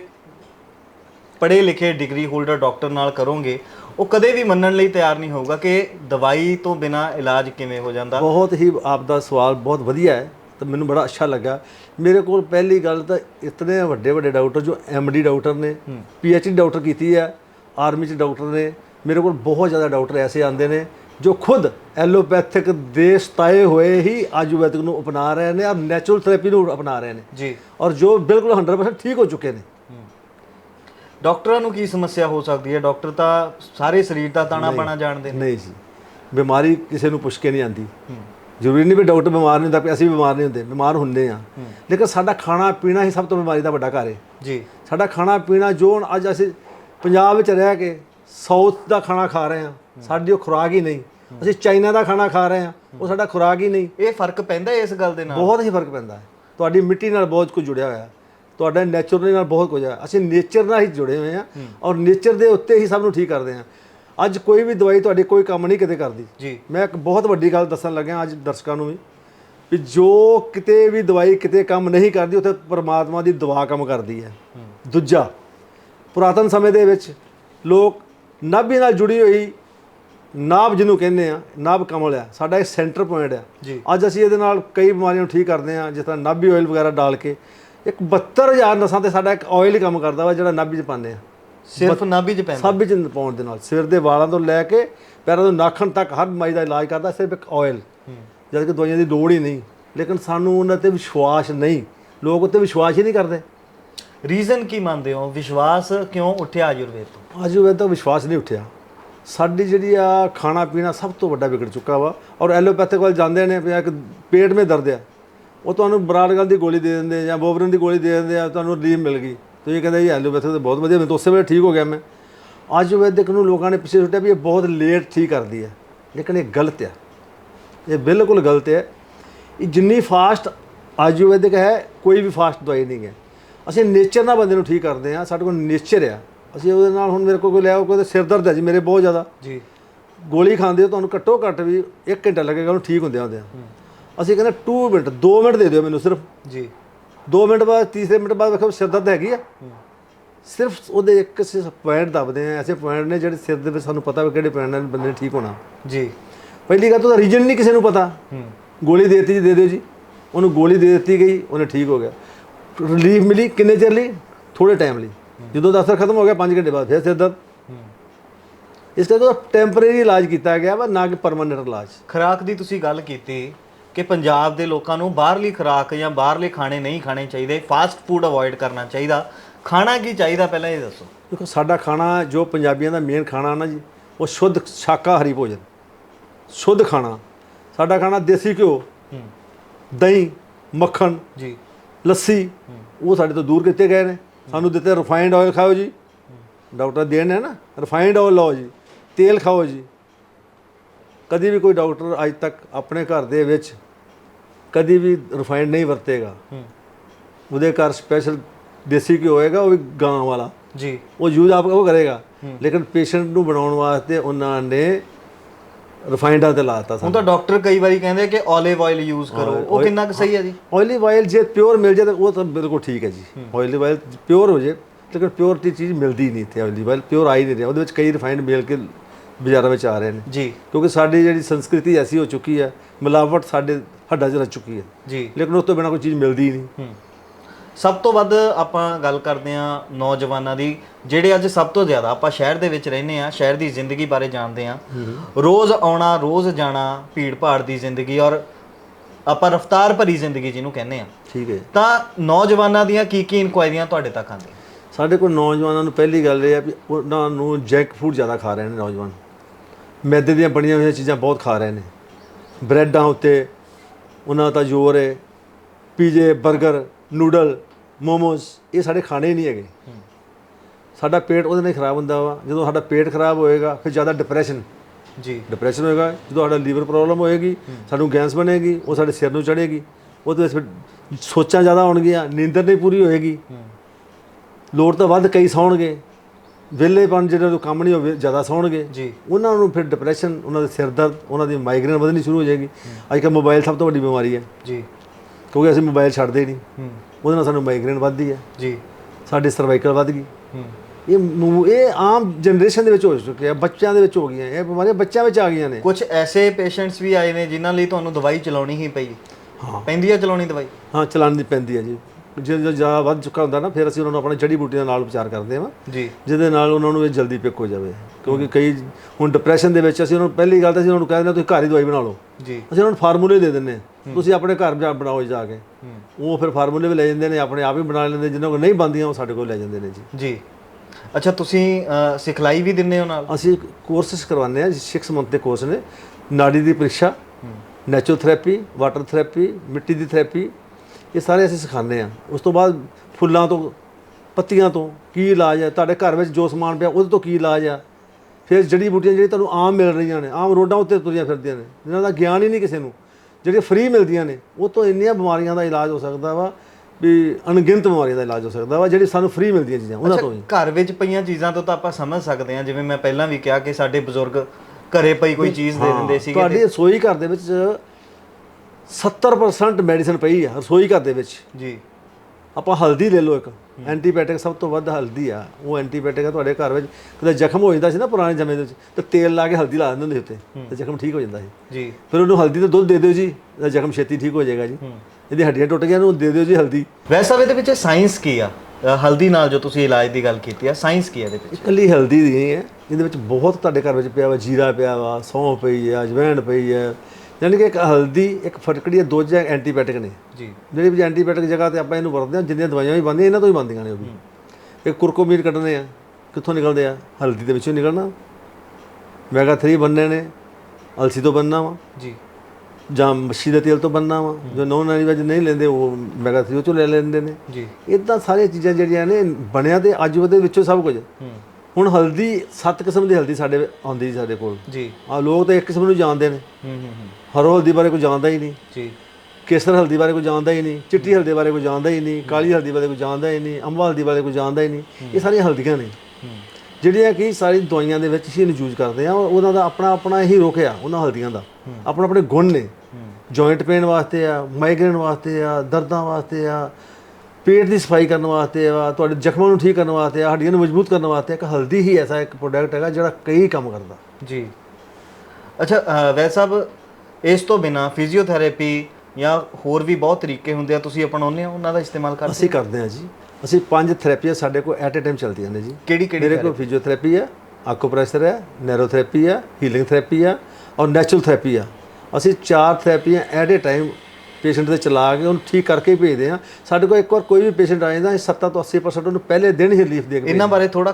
ਪੜ੍ਹੇ ਲਿਖੇ ਡਿਗਰੀ ਹੋਲਡਰ ਡਾਕਟਰ ਨਾਲ ਕਰੋਗੇ ਉਹ ਕਦੇ ਵੀ ਮੰਨਣ ਲਈ ਤਿਆਰ ਨਹੀਂ ਹੋਊਗਾ ਕਿ ਦਵਾਈ ਤੋਂ ਬਿਨਾ ਇਲਾਜ ਕਿਵੇਂ ਹੋ ਜਾਂਦਾ। ਬਹੁਤ ਹੀ ਆਪ ਦਾ ਸਵਾਲ ਬਹੁਤ ਵਧੀਆ ਹੈ ਤਾਂ ਮੈਨੂੰ ਬੜਾ ਅੱਛਾ ਲੱਗਾ ਮੇਰੇ ਕੋਲ ਪਹਿਲੀ ਗੱਲ ਤਾਂ ਇਤਨੇ ਵੱਡੇ ਵੱਡੇ ਡਾਕਟਰ ਜੋ ਐਮਡੀ ਡਾਕਟਰ ਨੇ ਪੀਐਚਡੀ ਡਾਕਟਰ ਕੀਤੀ ਹੈ ਆਰਮੀ ਚ ਡਾਕਟਰ ਨੇ ਮੇਰੇ ਕੋਲ ਬਹੁਤ ਜ਼ਿਆਦਾ ਡਾਕਟਰ ਐਸੇ ਆਉਂਦੇ ਨੇ ਜੋ ਖੁਦ ਐਲੋਪੈਥਿਕ ਦੇ ਸਤਾਏ ਹੋਏ ਹੀ ਆਯੁਰਵੈਦਿਕ ਨੂੰ ਅਪਣਾ ਰਹੇ ਨੇ ਔਰ ਨੈਚੁਰਲ ਥੈਰੇਪੀ ਨੂੰ ਅਪਣਾ ਰਹੇ ਨੇ। ਜੀ। ਔਰ ਜੋ ਬਿਲਕੁਲ 100% ਠੀਕ ਹੋ ਚੁੱਕੇ ਨੇ। ਡਾਕਟਰਾਂ ਨੂੰ ਕੀ ਸਮੱਸਿਆ ਹੋ ਸਕਦੀ ਹੈ? ਡਾਕਟਰ ਤਾਂ ਸਾਰੇ ਸਰੀਰ ਦਾ ਤਾਣਾ ਬਾਣਾ ਜਾਣਦੇ ਨੇ। ਨਹੀਂ ਜੀ। ਬਿਮਾਰੀ ਕਿਸੇ ਨੂੰ ਪੁੱਛ ਕੇ ਨਹੀਂ ਆਂਦੀ। ਜ਼ਰੂਰੀ ਨਹੀਂ ਵੀ ਡਾਕਟਰ ਬਿਮਾਰ ਨਹੀਂ ਹੁੰਦਾ ਵੀ ਅਸੀਂ ਬਿਮਾਰ ਨਹੀਂ ਹੁੰਦੇ ਬਿਮਾਰ ਹੁੰਦੇ ਆ ਲੇਕਿਨ ਸਾਡਾ ਖਾਣਾ ਪੀਣਾ ਹੀ ਸਭ ਤੋਂ ਬਿਮਾਰੀ ਦਾ ਵੱਡਾ ਘਰ ਹੈ। ਜੀ। ਸਾਡਾ ਖਾਣਾ ਪੀਣਾ ਜੋ ਅੱਜ ਅਸੀਂ ਪੰਜਾਬ ਵਿੱਚ ਰਹਿ ਕੇ ਸਾਊਥ ਦਾ ਖਾਣਾ ਖਾ ਰਹੇ ਹਾਂ। ਸਾਡੀ ਉਹ ਖੁਰਾਕ ਹੀ ਨਹੀਂ। ਅਸੀਂ ਚਾਈਨਾ ਦਾ ਖਾਣਾ ਖਾ ਰਹੇ ਹਾਂ। ਉਹ ਸਾਡਾ ਖੁਰਾਕ ਹੀ ਨਹੀਂ। ਇਹ ਫ਼ਰਕ ਪੈਂਦਾ ਇਸ ਗੱਲ ਦੇ ਨਾਲ? ਬਹੁਤ ਹੀ ਫ਼ਰਕ ਪੈਂਦਾ ਹੈ। ਤੁਹਾਡੀ ਮਿੱਟੀ ਨਾਲ ਬਹੁਤ ਕੁਝ ਜੁੜਿਆ ਹੋਇਆ ਹੈ। ਤੁਹਾਡਾ ਨੇਚਰ ਨਾਲ ਬਹੁਤ ਕੁਝ ਹੈ। ਅਸੀਂ ਨੇਚਰ ਨਾਲ ਹੀ ਜੁੜੇ ਹੋਏ ਹਾਂ ਔਰ ਨੇਚਰ ਦੇ ਉੱਤੇ ਹੀ ਸਭ ਨੂੰ ਠੀਕ ਕਰਦੇ ਹਾਂ। ਅੱਜ ਕੋਈ ਵੀ ਦਵਾਈ ਤੁਹਾਡੀ ਕੋਈ ਕੰਮ ਨਹੀਂ ਕਿਤੇ ਕਰਦੀ। ਜੀ। ਮੈਂ ਇੱਕ ਬਹੁਤ ਵੱਡੀ ਗੱਲ ਦੱਸਣ ਲੱਗਿਆ ਅੱਜ ਦਰਸ਼ਕਾਂ ਨੂੰ ਵੀ ਵੀ ਜੋ ਕਿਤੇ ਵੀ ਦਵਾਈ ਕਿਤੇ ਕੰਮ ਨਹੀਂ ਕਰਦੀ ਉੱਥੇ ਪਰਮਾਤਮਾ ਦੀ ਦੁਆ ਕੰਮ ਕਰਦੀ ਹੈ। ਦੂਜਾ ਪੁਰਾਤਨ ਸਮੇਂ ਦੇ ਵਿੱਚ ਲੋਕ ਨਾਭੀ ਨਾਲ ਜੁੜੀ ਹੋਈ ਨਾਭ ਜਿਹਨੂੰ ਕਹਿੰਦੇ ਆ ਨਾਭ ਕਮਲ ਆ ਸਾਡਾ ਇੱਕ ਸੈਂਟਰ ਪੁਆਇੰਟ ਆ। ਅੱਜ ਅਸੀਂ ਇਹਦੇ ਨਾਲ ਕਈ ਬਿਮਾਰੀਆਂ ਨੂੰ ਠੀਕ ਕਰਦੇ ਆ ਜਿਸ ਤਰ੍ਹਾਂ ਨਾਭੀ ਆਇਲ ਵਗੈਰਾ ਡਾਲ ਕੇ। ਇੱਕ 72000 ਨਸਾਂ ਤੇ ਸਾਡਾ ਇੱਕ ਆਇਲ ਹੀ ਕੰਮ ਕਰਦਾ ਵਾ ਜਿਹੜਾ ਨਾਭੀ 'ਚ ਪਾਉਂਦੇ ਆ। ਸਿਰਫ ਨਾਭੀ ਚ ਪੈਂਦਾ। ਸਭ ਵਿੱਚ ਪਾਉਣ ਦੇ ਨਾਲ। ਸਿਰ ਦੇ ਵਾਲਾਂ ਤੋਂ ਲੈ ਕੇ ਪੈਰਾਂ ਤੋਂ ਨਾਖਣ ਤੱਕ ਹਰ ਬਿਮਾਰੀ ਦਾ ਇਲਾਜ ਕਰਦਾ ਸਿਰਫ ਇੱਕ ਆਇਲ ਜਦ ਕਿ ਦਵਾਈਆਂ ਦੀ ਲੋੜ ਹੀ ਨਹੀਂ। ਲੇਕਿਨ ਸਾਨੂੰ ਉਹਨਾਂ ਤੇ ਵਿਸ਼ਵਾਸ ਨਹੀਂ। ਲੋਕ ਉੱਤੇ ਵਿਸ਼ਵਾਸ ਹੀ ਨਹੀਂ ਕਰਦੇ। ਰੀਜ਼ਨ ਕੀ ਮੰਨਦੇ ਹੋ? ਵਿਸ਼ਵਾਸ ਕਿਉਂ ਉੱਠਿਆ ਆਯੁਰਵੇਦ ਤੋਂ? ਆਯੁਰਵੇਦ ਦਾ ਵਿਸ਼ਵਾਸ ਨਹੀਂ ਉੱਠਿਆ। ਸਾਡੀ ਜਿਹੜੀ ਆ ਖਾਣਾ ਪੀਣਾ ਸਭ ਤੋਂ ਵੱਡਾ ਵਿਗੜ ਚੁੱਕਾ ਵਾ ਔਰ ਐਲੋਪੈਥਿਕ ਵੱਲ ਜਾਂਦੇ ਨੇ ਵੀ ਇੱਕ ਪੇਟ ਮੇ ਦਰਦ ਆ, ਉਹ ਤੁਹਾਨੂੰ ਬਰਾਡਗਲ ਦੀ ਗੋਲੀ ਦੇ ਦਿੰਦੇ, ਜਾਂ ਬੋਬਰਨ ਦੀ ਗੋਲੀ ਦੇ ਦਿੰਦੇ ਆ, ਤੁਹਾਨੂੰ ਰਿਲੀਫ ਮਿਲ ਗਈ। ਤੁਸੀਂ ਕਹਿੰਦੇ ਜੀ ਐਲੋਪੈਥਿਕ ਤਾਂ ਬਹੁਤ ਵਧੀਆ, ਮੈਂ ਤਾਂ ਉਸੇ ਵੇਲੇ ਠੀਕ ਹੋ ਗਿਆ ਮੈਂ। ਆਯੁਰਵੈਦਿਕ ਨੂੰ ਲੋਕਾਂ ਨੇ ਪਿੱਛੇ ਸੁੱਟਿਆ ਵੀ ਇਹ ਬਹੁਤ ਲੇਟ ਠੀਕ ਕਰਦੀ ਹੈ ਲੇਕਿਨ ਇਹ ਗਲਤ ਹੈ ਇਹ ਬਿਲਕੁਲ ਗਲਤ ਹੈ ਇਹ ਜਿੰਨੀ ਫਾਸਟ ਆਯੁਰਵੈਦਿਕ ਹੈ, ਕੋਈ ਵੀ ਫਾਸਟ ਦਵਾਈ ਨਹੀਂ ਹੈ। ਅਸੀਂ ਨੇਚਰ ਨਾਲ ਬੰਦੇ ਨੂੰ ਠੀਕ ਕਰਦੇ ਹਾਂ ਸਾਡੇ ਕੋਲ ਨੇਚਰ ਆ। ਅਸੀਂ ਉਹਦੇ ਨਾਲ ਹੁਣ ਮੇਰੇ ਕੋਲ ਕੋਈ ਲਿਆ ਕੋਈ ਸਿਰ ਦਰਦ ਹੈ ਜੀ ਮੇਰੇ ਬਹੁਤ ਜ਼ਿਆਦਾ। ਜੀ। ਗੋਲੀ ਖਾਂਦੇ ਹੋ ਤੁਹਾਨੂੰ ਘੱਟੋ ਘੱਟ ਵੀ 1 ਘੰਟਾ ਲੱਗੇਗਾ ਉਹਨੂੰ ਠੀਕ ਹੁੰਦਿਆਂ ਹੁੰਦਿਆਂ। ਅਸੀਂ ਕਹਿੰਦੇ 2 ਮਿੰਟ 2 ਮਿੰਟ ਦੇ ਦਿਓ ਮੈਨੂੰ ਸਿਰਫ। ਜੀ। 2 ਮਿੰਟ ਬਾਅਦ ਤੀਸਰੇ ਮਿੰਟ ਬਾਅਦ ਵੇਖੋ ਸਿਰ ਦਰਦ ਹੈਗੀ ਆ। ਸਿਰਫ ਉਹਦੇ ਇੱਕ ਪੁਆਇੰਟ ਦੱਬਦੇ ਆ ਐਸੇ ਪੁਆਇੰਟ ਨੇ ਜਿਹੜੇ ਸਿਰ ਦੇ ਵਿੱਚ ਸਾਨੂੰ ਪਤਾ ਵੀ ਕਿਹੜੇ ਪੁਆਇੰਟ ਨਾਲ ਬੰਦੇ ਨੇ ਠੀਕ ਹੋਣਾ। ਜੀ। ਪਹਿਲੀ ਗੱਲ ਤਾਂ ਉਹਦਾ ਰੀਜਨ ਨਹੀਂ ਕਿਸੇ ਨੂੰ ਪਤਾ। ਗੋਲੀ ਦੇ ਦਿੱਤੀ ਜੀ ਦੇ ਦਿਓ ਜੀ। ਉਹਨੂੰ ਗੋਲੀ ਦੇ ਦਿੱਤੀ ਗਈ ਉਹਨੇ ਠੀਕ ਹੋ ਗਿਆ। ਰਿਲੀਫ ਮਿਲੀ? ਕਿੰਨੇ ਚਿਰ ਲਈ? ਥੋੜੇ ਟਾਈਮ ਲਈ। ਜਦੋਂ ਦਾ ਅਸਰ ਖਤਮ ਹੋ ਗਿਆ 5 ਘੰਟੇ ਬਾਅਦ ਫਿਰ ਸਿਰ ਦਰਦ। ਇਸ ਕਰਕੇ ਟੈਂਪਰੇਰੀ ਇਲਾਜ ਕੀਤਾ ਗਿਆ ਵਾ ਨਾ ਕਿ ਪਰਮਾਨੈਂਟ ਇਲਾਜ। ਖੁਰਾਕ ਦੀ ਤੁਸੀਂ ਗੱਲ ਕੀਤੀ ਕਿ ਪੰਜਾਬ ਦੇ ਲੋਕਾਂ ਨੂੰ ਬਾਹਰਲੀ ਖੁਰਾਕ ਜਾਂ ਬਾਹਰਲੇ ਖਾਣੇ ਨਹੀਂ ਖਾਣੇ ਚਾਹੀਦੇ ਫਾਸਟ ਫੂਡ ਅਵੋਇਡ ਕਰਨਾ ਚਾਹੀਦਾ। ਖਾਣਾ ਕੀ ਚਾਹੀਦਾ ਪਹਿਲਾਂ ਇਹ ਦੱਸੋ। ਦੇਖੋ ਸਾਡਾ ਖਾਣਾ ਜੋ ਪੰਜਾਬੀਆਂ ਦਾ ਮੇਨ ਖਾਣਾ ਨਾ ਜੀ ਉਹ ਸ਼ੁੱਧ ਸ਼ਾਕਾਹਾਰੀ ਭੋਜਨ। ਸ਼ੁੱਧ ਖਾਣਾ। ਸਾਡਾ ਖਾਣਾ ਦੇਸੀ ਘਿਓ ਦਹੀਂ ਮੱਖਣ। ਜੀ। ਲੱਸੀ ਉਹ ਸਾਡੇ ਤੋਂ ਦੂਰ ਕੀਤੇ ਗਏ ਨੇ। ਸਾਨੂੰ ਦਿੱਤੇ ਰਿਫਾਈਨਡ ਆਇਲ ਖਾਓ ਜੀ। ਡਾਕਟਰ ਦੇਣ ਹੈ ਨਾ ਰਿਫਾਈਨਡ ਆਇਲ ਲਓ ਜੀ ਤੇਲ ਖਾਓ ਜੀ। ਕਦੀ ਵੀ ਕੋਈ ਡਾਕਟਰ ਅੱਜ ਤੱਕ ਆਪਣੇ ਘਰ ਦੇ ਵਿੱਚ ਕਦੀ ਵੀ ਰਿਫਾਈਨਡ ਨਹੀਂ ਵਰਤੇਗਾ। ਉਹਦੇ ਘਰ ਸਪੈਸ਼ਲ ਦੇਸੀ ਘਿਓ ਹੋਏਗਾ ਉਹ ਵੀ ਗਾਂ ਵਾਲਾ। ਜੀ। ਉਹ ਯੂਜ਼ ਆਪ ਉਹ ਕਰੇਗਾ। ਲੇਕਿਨ ਪੇਸ਼ੈਂਟ ਨੂੰ ਬਣਾਉਣ ਵਾਸਤੇ ਉਹਨਾਂ ਨੇ ਰਿਫਾਈਨਡਾਂ ਤੇ ਲਾਤਾ ਹੁਣ ਸਾਨੂੰ ਤਾਂ ਡਾਕਟਰ ਕਈ ਵਾਰੀ ਕਹਿੰਦੇ ਆ ਕਿ 올ਿਵ ਆਇਲ ਯੂਜ਼ ਕਰੋ ਉਹ ਕਿੰਨਾ ਕੁ ਸਹੀ ਹੈ ਜੀ? ਆਇਲੀ ਆਇਲ ਜੇ ਪਿਓਰ ਮਿਲ ਜਾਏ ਤਾਂ ਉਹ ਤਾਂ ਬਿਲਕੁਲ ਠੀਕ ਹੈ ਜੀ। ਆਇਲੀ ਆਇਲ ਪਿਓਰ ਹੋ ਜੇ ਲੇਕਿਨ ਪਿਓਰ ਦੀ ਚੀਜ਼ ਮਿਲਦੀ ਨਹੀਂ ਇੱਥੇ ਆਇਲੀ ਆਇਲ ਪਿਓਰ ਆ ਹੀ ਨਹੀਂ ਰਿਹਾ। ਉਹਦੇ ਵਿੱਚ ਕਈ ਰਿਫਾਈਨਡ ਮਿਲ ਕੇ ਬਾਜ਼ਾਰਾਂ ਵਿੱਚ ਆ ਰਹੇ ਨੇ। ਜੀ। ਕਿਉਂਕਿ ਸਾਡੀ ਜਿਹੜੀ ਸੰਸਕ੍ਰਿਤੀ ਐਸੀ ਹੋ ਚੁੱਕੀ ਹੈ ਮਿਲਾਵਟ ਸਾਡੇ ਹੱਡਾਂ 'ਚ ਰਚ ਚੁੱਕੀ ਹੈ। ਜੀ। ਲੇਕਿਨ ਉਸ ਤੋਂ ਬਿਨਾਂ ਕੋਈ ਚੀਜ਼ ਮਿਲਦੀ ਹੀ। ਨਹੀਂ ਸਭ ਤੋਂ ਵੱਧ ਆਪਾਂ ਗੱਲ ਕਰਦੇ ਆ ਨੌਜਵਾਨਾਂ ਦੀ ਜਿਹੜੇ ਅੱਜ ਸਭ ਤੋਂ ਜ਼ਿਆਦਾ ਆਪਾਂ ਸ਼ਹਿਰ ਦੇ ਵਿੱਚ ਰਹਿੰਦੇ ਆ ਸ਼ਹਿਰ ਦੀ ਜ਼ਿੰਦਗੀ ਬਾਰੇ ਜਾਣਦੇ ਆ ਰੋਜ਼ ਆਉਣਾ ਰੋਜ਼ ਜਾਣਾ ਭੀੜ ਭਾੜ ਦੀ ਜ਼ਿੰਦਗੀ ਔਰ ਆਪਾਂ ਰਫਤਾਰ ਭਰੀ ਜ਼ਿੰਦਗੀ ਜਿਹਨੂੰ ਕਹਿੰਦੇ ਆ ਠੀਕ ਹੈ। ਤਾਂ ਨੌਜਵਾਨਾਂ ਦੀਆਂ ਕੀ ਕੀ ਇਨਕੁਆਇਰੀਆਂ ਤੁਹਾਡੇ ਤੱਕ ਆਉਂਦੀਆਂ? ਸਾਡੇ ਕੋਲ ਨੌਜਵਾਨਾਂ ਨੂੰ ਪਹਿਲੀ ਗੱਲ ਇਹ ਹੈ ਵੀ ਉਹਨਾਂ ਨੂੰ ਜੈਂਕ ਫੂਡ ਜ਼ਿਆਦਾ ਖਾ ਰਹੇ ਨੇ ਨੌਜਵਾਨ। ਮੈਦੇ ਦੀਆਂ ਬਣੀਆਂ ਹੋਈਆਂ ਚੀਜ਼ਾਂ ਬਹੁਤ ਖਾ ਰਹੇ ਨੇ। ਬ੍ਰੈਡਾਂ ਉੱਤੇ ਉਹਨਾਂ ਦਾ ਜ਼ੋਰ ਹੈ ਪੀਜੇ 버ਗਰ ਨੂਡਲ ਮੋਮੋਸ ਇਹ ਸਾਡੇ ਖਾਣੇ ਨਹੀਂ ਹੈਗੇ। ਸਾਡਾ ਪੇਟ ਉਹਦੇ ਨਾਲ ਖਰਾਬ ਹੁੰਦਾ ਵਾ। ਜਦੋਂ ਸਾਡਾ ਪੇਟ ਖਰਾਬ ਹੋਏਗਾ ਫਿਰ ਜ਼ਿਆਦਾ ਡਿਪਰੈਸ਼ਨ ਜੀ। ਡਿਪਰੈਸ਼ਨ ਹੋਏਗਾ ਜਦੋਂ ਸਾਡਾ ਲੀਵਰ ਪ੍ਰੋਬਲਮ ਹੋਏਗੀ ਸਾਨੂੰ ਗੈਸ ਬਣੇਗੀ ਉਹ ਸਾਡੇ ਸਿਰ ਨੂੰ ਚੜੇਗੀ ਉਹਦੇ ਵਿੱਚ ਫਿਰ ਸੋਚਾਂ ਜ਼ਿਆਦਾ ਹੋਣਗੀਆਂ ਨੀਂਦਰ ਨਹੀਂ ਪੂਰੀ ਹੋਏਗੀ। ਲੋੜ ਤਾਂ ਵੱਧ ਕਈ ਸੌਣਗੇ। ਵਿਹਲੇਪਨ ਜਿਹੜੇ ਤੋਂ ਕੰਮ ਨਹੀਂ ਹੋਵੇ ਜ਼ਿਆਦਾ ਸੌਣਗੇ। ਜੀ। ਉਹਨਾਂ ਨੂੰ ਫਿਰ ਡਿਪਰੈਸ਼ਨ ਉਹਨਾਂ ਦੇ ਸਿਰ ਦਰਦ ਉਹਨਾਂ ਦੀ ਮਾਈਗ੍ਰੇਨ ਵਧਣੀ ਸ਼ੁਰੂ ਹੋ ਜਾਏਗੀ। ਅੱਜ ਕੱਲ੍ਹ ਮੋਬਾਈਲ ਸਭ ਤੋਂ ਵੱਡੀ ਬਿਮਾਰੀ ਹੈ। ਜੀ। ਕਿਉਂਕਿ ਅਸੀਂ ਮੋਬਾਈਲ ਛੱਡਦੇ ਨਹੀਂ। ਹੂੰ। ਉਹਦੇ ਨਾਲ ਸਾਨੂੰ ਮਾਈਗ੍ਰੇਨ ਵੱਧਦੀ ਹੈ। ਜੀ। ਸਾਡੀ ਸਰਵਾਈਕਲ ਵੱਧ ਗਈ। ਹੂੰ। ਇਹ ਇਹ ਆਮ ਜਨਰੇਸ਼ਨ ਦੇ ਵਿੱਚ ਹੋ ਚੁੱਕਿਆ ਬੱਚਿਆਂ ਦੇ ਵਿੱਚ ਹੋ ਗਈਆਂ। ਇਹ ਬਿਮਾਰੀਆਂ ਬੱਚਿਆਂ ਵਿੱਚ ਆ ਗਈਆਂ ਨੇ। ਕੁਝ ਐਸੇ ਪੇਸ਼ੈਂਟਸ ਵੀ ਆਏ ਨੇ ਜਿਨ੍ਹਾਂ ਲਈ ਤੁਹਾਨੂੰ ਦਵਾਈ ਚਲਾਉਣੀ ਹੀ ਪਈ। ਹਾਂ। ਪੈਂਦੀ ਹੈ ਚਲਾਉਣੀ ਦਵਾਈ? ਹਾਂ ਚਲਾਉਣ ਪੈਂਦੀ ਹੈ ਜੀ। ਜੇ ਜ਼ਿਆਦਾ ਵੱਧ ਚੁੱਕਾ ਹੁੰਦਾ ਨਾ ਫਿਰ ਅਸੀਂ ਉਹਨਾਂ ਨੂੰ ਆਪਣੇ ਜੜੀ ਬੂਟੀਆਂ ਨਾਲ ਉਪਚਾਰ ਕਰਦੇ ਹਾਂ। ਜੀ। ਜਿਹਦੇ ਨਾਲ ਉਹਨਾਂ ਨੂੰ ਇਹ ਜਲਦੀ ਪਿਕ ਹੋ ਜਾਵੇ। ਕਿਉਂਕਿ ਕਈ ਹੁਣ ਡਿਪਰੈਸ਼ਨ ਦੇ ਵਿੱਚ ਅਸੀਂ ਉਹਨਾਂ ਨੂੰ ਪਹਿਲੀ ਗੱਲ ਤਾਂ ਅਸੀਂ ਉਹਨਾਂ ਨੂੰ ਕਹਿ ਦਿੰਦੇ ਹਾਂ ਤੁਸੀਂ ਘਰ ਹੀ ਦਵਾਈ ਬਣਾ ਲਓ। ਜੀ। ਅਸੀਂ ਉਹਨਾਂ ਨੂੰ ਫਾਰਮੂਲੇ ਦੇ ਹਾਂ। ਤੁਸੀਂ ਆਪਣੇ ਘਰ ਜਾ ਬਣਾਓ ਜਾ ਕੇ। ਉਹ ਫਿਰ ਫਾਰਮੂਲੇ ਵੀ ਲੈ ਜਾਂਦੇ ਨੇ ਆਪਣੇ ਆਪ ਹੀ ਬਣਾ ਲੈਂਦੇ ਜਿਨ੍ਹਾਂ ਕੋਲ ਨਹੀਂ ਬਣਦੀਆਂ ਉਹ ਸਾਡੇ ਕੋਲ ਲੈ ਜਾਂਦੇ ਨੇ ਜੀ। ਜੀ। ਅੱਛਾ ਤੁਸੀਂ ਸਿਖਲਾਈ ਵੀ ਦਿੰਦੇ ਹੋ ਨਾਲ? ਅਸੀਂ ਕੋਰਸਸ ਕਰਵਾਉਂਦੇ ਹਾਂ 6 ਮੰਥ ਦੇ ਕੋਰਸ ਨੇ। ਨਾੜੀ ਦੀ ਪ੍ਰੀਖਿਆ ਨੈਚੋਥੈਰੇਪੀ ਵਾਟਰ ਥੈਰੇਪੀ ਮਿੱਟੀ ਦੀ ਥੈਰੇਪੀ ਇਹ ਸਾਰੇ ਅਸੀਂ ਸਿਖਾਉਂਦੇ ਹਾਂ। ਉਸ ਤੋਂ ਬਾਅਦ ਫੁੱਲਾਂ ਤੋਂ ਪੱਤੀਆਂ ਤੋਂ ਕੀ ਇਲਾਜ ਹੈ? ਤੁਹਾਡੇ ਘਰ ਵਿੱਚ ਜੋ ਸਮਾਨ ਪਿਆ ਉਹਦੇ ਤੋਂ ਕੀ ਇਲਾਜ ਆ ਫਿਰ ਜੜੀ ਬੂਟੀਆਂ ਜਿਹੜੀ ਤੁਹਾਨੂੰ ਆਮ ਮਿਲ ਰਹੀਆਂ ਨੇ ਆਮ ਰੋਡਾਂ ਉੱਤੇ ਤੁਰੀਆਂ ਫਿਰਦੀਆਂ ਨੇ ਜਿਨ੍ਹਾਂ ਦਾ ਗਿਆਨ ਹੀ ਨਹੀਂ ਕਿਸੇ ਨੂੰ। ਜਿਹੜੀਆਂ ਫ੍ਰੀ ਮਿਲਦੀਆਂ ਨੇ ਉਹ ਤੋਂ ਇੰਨੀਆਂ ਬਿਮਾਰੀਆਂ ਦਾ ਇਲਾਜ ਹੋ ਸਕਦਾ ਵਾ ਵੀ ਅਣਗਿਣਤ ਬਿਮਾਰੀਆਂ ਦਾ ਇਲਾਜ ਹੋ ਸਕਦਾ ਵਾ ਜਿਹੜੀ ਸਾਨੂੰ ਫ੍ਰੀ ਮਿਲਦੀਆਂ ਚੀਜ਼ਾਂ ਉਹਨਾਂ ਤੋਂ ਹੀ। ਘਰ ਵਿੱਚ ਪਈਆਂ ਚੀਜ਼ਾਂ ਤੋਂ ਤਾਂ ਆਪਾਂ ਸਮਝ ਸਕਦੇ ਹਾਂ ਜਿਵੇਂ ਮੈਂ ਪਹਿਲਾਂ ਵੀ ਕਿਹਾ ਕਿ ਸਾਡੇ ਬਜ਼ੁਰਗ ਘਰੇ ਪਈ ਕੋਈ ਚੀਜ਼ ਦੇ ਦਿੰਦੇ ਸੀਗੇ ਤੁਹਾਡੀ ਰਸੋਈ ਘਰ ਦੇ ਵਿੱਚ 70% ਮੈਡੀਸਨ ਪਈ ਆ ਰਸੋਈ ਘਰ ਦੇ ਵਿੱਚ। ਜੀ। ਆਪਾਂ ਹਲਦੀ ਲੈ ਲਓ ਇੱਕ। ਐਂਟੀਬਾਇਓਟਿਕ ਸਭ ਤੋਂ ਵੱਧ ਹਲਦੀ ਆ। ਉਹ ਐਂਟੀਬਾਇਓਟਿਕ ਆ ਤੁਹਾਡੇ ਘਰ ਵਿੱਚ। ਕਦੇ ਜ਼ਖਮ ਹੋ ਜਾਂਦਾ ਸੀ ਨਾ ਪੁਰਾਣੇ ਸਮੇਂ ਦੇ ਵਿੱਚ ਤੇ ਤੇਲ ਲਾ ਕੇ ਹਲਦੀ ਲਾ ਦਿੰਦੇ ਹੁੰਦੇ ਉੱਤੇ। ਤੇ ਜ਼ਖਮ ਠੀਕ ਹੋ ਜਾਂਦਾ ਸੀ। ਜੀ। ਫਿਰ ਉਹਨੂੰ ਹਲਦੀ ਦਾ ਦੁੱਧ ਦੇ ਦਿਓ ਜੀ ਤਾਂ ਜ਼ਖਮ ਛੇਤੀ ਠੀਕ ਹੋ ਜਾਏਗਾ ਜੀ। ਇਹਦੀ ਹੱਡੀਆਂ ਟੁੱਟ ਗਈਆਂ ਉਹਨੂੰ ਦੇ ਦਿਓ ਜੀ ਹਲਦੀ। ਵੈਸੇ ਇਹਦੇ ਵਿੱਚ ਸਾਇੰਸ ਕੀ ਆ? ਹਲਦੀ ਨਾਲ ਜੋ ਤੁਸੀਂ ਇਲਾਜ ਦੀ ਗੱਲ ਕੀਤੀ ਆ ਸਾਇੰਸ ਕੀ ਆ ਇਹਦੇ ਵਿੱਚ? ਇਕੱਲੀ ਹਲਦੀ ਦੀ ਨਹੀਂ ਹੈ। ਇਹਦੇ ਵਿੱਚ ਬਹੁਤ ਤੁਹਾਡੇ ਘਰ ਵਿੱਚ ਪਿਆ ਵਾ ਜੀਰਾ ਪਿਆ ਵਾ ਸੌਂਫ ਪਈ ਆ ਅਜਵਾਇਣ ਪਈ ਆ। ਯਾਨੀ ਕਿ ਇੱਕ ਹਲਦੀ ਇੱਕ ਫਟਕੜੀ ਆ ਦੋ ਜਿਹਾ ਐਂਟੀਬਾਇਓਟਿਕ ਨੇ। ਜੀ। ਜਿਹੜੀ ਵੀ ਐਂਟੀਬਾਇਓਟਿਕ ਜਗ੍ਹਾ ਤੇ ਆਪਾਂ ਇਹਨੂੰ ਵਰਤਦੇ ਹਾਂ ਜਿੰਨੀਆਂ ਦਵਾਈਆਂ ਵੀ ਬਣਦੀਆਂ ਇਹਨਾਂ ਤੋਂ ਹੀ ਬਣਦੀਆਂ ਨੇ ਉਹ ਵੀ। ਇਹ ਕੁਰਕੁਮੀਰ ਕੱਢਣੇ ਆ ਕਿੱਥੋਂ ਨਿਕਲਦੇ ਆ? ਹਲਦੀ ਦੇ ਵਿੱਚੋਂ ਨਿਕਲਣਾ। ਮੈਗਾ 3 ਬੰਨੇ ਨੇ ਅਲਸੀ ਤੋਂ ਬੰਨਣਾ ਵਾ। ਜੀ। ਜਾਂ ਮੱਛੀ ਦੇ ਤੇਲ ਤੋਂ ਬੰਨਣਾ ਵਾ। ਜੋ ਨੌਨ ਨਾਰੀ ਵਜ ਨਹੀਂ ਲੈਂਦੇ ਉਹ ਮੈਗਾ 3 ਉਹ ਚੋਂ ਲੈ ਲੈਂਦੇ ਨੇ। ਜੀ। ਇਦਾਂ ਸਾਰੀਆਂ ਚੀਜ਼ਾਂ ਜਿਹੜੀਆਂ ਨੇ ਬਣਿਆ ਤੇ ਅੱਜ ਉਹਦੇ ਵਿੱਚੋਂ ਸਭ ਕੁਝ। ਹੁਣ ਹਲਦੀ ਸੱਤ ਕਿਸਮ ਦੀ ਹਲਦੀ ਸਾਡੇ ਆਉਂਦੀ ਜੀ ਸਾਡੇ ਕੋਲ। ਜੀ। ਆ ਲੋਕ ਤਾਂ ਇੱਕ ਕਿਸਮ ਨੂੰ ਜਾਣਦੇ ਨੇ। ਹੂੰ ਹੂੰ। ਹਰੋ ਹਲਦੀ ਬਾਰੇ ਕੋਈ ਜਾਣਦਾ ਹੀ ਨਹੀਂ। ਜੀ। ਕੇਸਰ ਹਲਦੀ ਬਾਰੇ ਕੋਈ ਜਾਣਦਾ ਹੀ ਨਹੀਂ ਚਿੱਟੀ ਹਲਦੀ ਬਾਰੇ ਕੋਈ ਜਾਣਦਾ ਹੀ ਨਹੀਂ ਕਾਲੀ ਹਲਦੀ ਬਾਰੇ ਕੋਈ ਜਾਣਦਾ ਹੀ ਨਹੀਂ ਅੰਬਾ ਹਲਦੀ ਬਾਰੇ ਕੋਈ ਜਾਣਦਾ ਹੀ ਨਹੀਂ। ਇਹ ਸਾਰੀਆਂ ਹਲਦੀਆਂ ਨੇ। ਜਿਹੜੀਆਂ ਕਿ ਸਾਰੀ ਦਵਾਈਆਂ ਦੇ ਵਿੱਚ ਹੀ ਇਹਨੂੰ ਯੂਜ਼ ਕਰਦੇ ਆ ਉਹਨਾਂ ਦਾ ਆਪਣਾ ਆਪਣਾ ਹੀ ਰੁਖ ਆ ਉਹਨਾਂ ਹਲਦੀਆਂ ਦਾ। ਆਪਣਾ ਆਪਣੇ ਗੁਣ ਨੇ। ਜੁਆਇੰਟ ਪੇਨ ਵਾਸਤੇ ਆ ਮਾਈਗ੍ਰੇਨ ਵਾਸਤੇ ਆ ਦਰਦਾਂ ਵਾਸਤੇ ਆ ਪੇਟ ਦੀ ਸਫ਼ਾਈ ਕਰਨ ਵਾਸਤੇ ਆ ਤੁਹਾਡੇ ਜ਼ਖਮਾਂ ਨੂੰ ਠੀਕ ਕਰਨ ਵਾਸਤੇ ਆ ਹੱਡੀਆਂ ਨੂੰ ਮਜ਼ਬੂਤ ਕਰਨ ਵਾਸਤੇ ਇੱਕ ਹਲਦੀ ਹੀ ਐਸਾ ਇੱਕ ਪ੍ਰੋਡਕਟ ਹੈਗਾ ਜਿਹੜਾ ਕਈ ਕੰਮ ਕਰਦਾ। ਜੀ। ਅੱਛਾ ਵੈਦ ਸਾਹਿਬ ਇਸ ਤੋਂ ਬਿਨਾ ਫਿਜ਼ੀਓਥੈਰੇਪੀ ਜਾਂ ਹੋਰ ਵੀ ਬਹੁਤ ਤਰੀਕੇ ਹੁੰਦੇ ਆ ਤੁਸੀਂ ਅਪਣਾਉਂਦੇ ਹੋ? ਉਹਨਾਂ ਦਾ ਇਸਤੇਮਾਲ ਕਰਦੇ ਅਸੀਂ ਕਰਦੇ ਹਾਂ ਜੀ। ਅਸੀਂ ਪੰਜ ਥੈਰੇਪੀਆਂ ਸਾਡੇ ਕੋਲ ਐਟ ਅ ਟਾਈਮ ਚੱਲਦੀਆਂ ਨੇ ਜੀ। ਕਿਹੜੀ ਕਿਹੜੀ ਮੇਰੇ ਕੋਲ ਫਿਜ਼ੀਓਥੈਰੇਪੀ ਹੈ ਆਕੂਪ੍ਰੈਸ਼ਰ ਹੈ ਨੈਰੋਥੈਰੇਪੀ ਹੈ ਹੀਲਿੰਗ ਥੈਰੇਪੀ ਹੈ ਔਰ ਨੈਚੁਰਲ ਥੈਰੇਪੀ ਹੈ ਅਸੀਂ ਚਾਰ ਥੈਰੇਪੀਆਂ ਐਟ ਅ ਟਾਈਮ ਪੇਸ਼ੈਂਟ ਤੇ ਚਲਾ ਕੇ ਉਹਨੂੰ ਠੀਕ ਕਰਕੇ ਹੀ ਭੇਜਦੇ ਹਾਂ। ਸਾਡੇ ਕੋਲ ਇੱਕ ਵਾਰ ਕੋਈ ਵੀ ਪੇਸ਼ੈਂਟ ਆ ਜਾਂਦਾ 70 ਤੋਂ 80% ਉਹਨੂੰ ਪਹਿਲੇ ਦਿਨ ਹੀ ਰਿਲੀਫ ਦੇ ਕੇ ਇਹਨਾਂ ਬਾਰੇ ਥੋੜਾ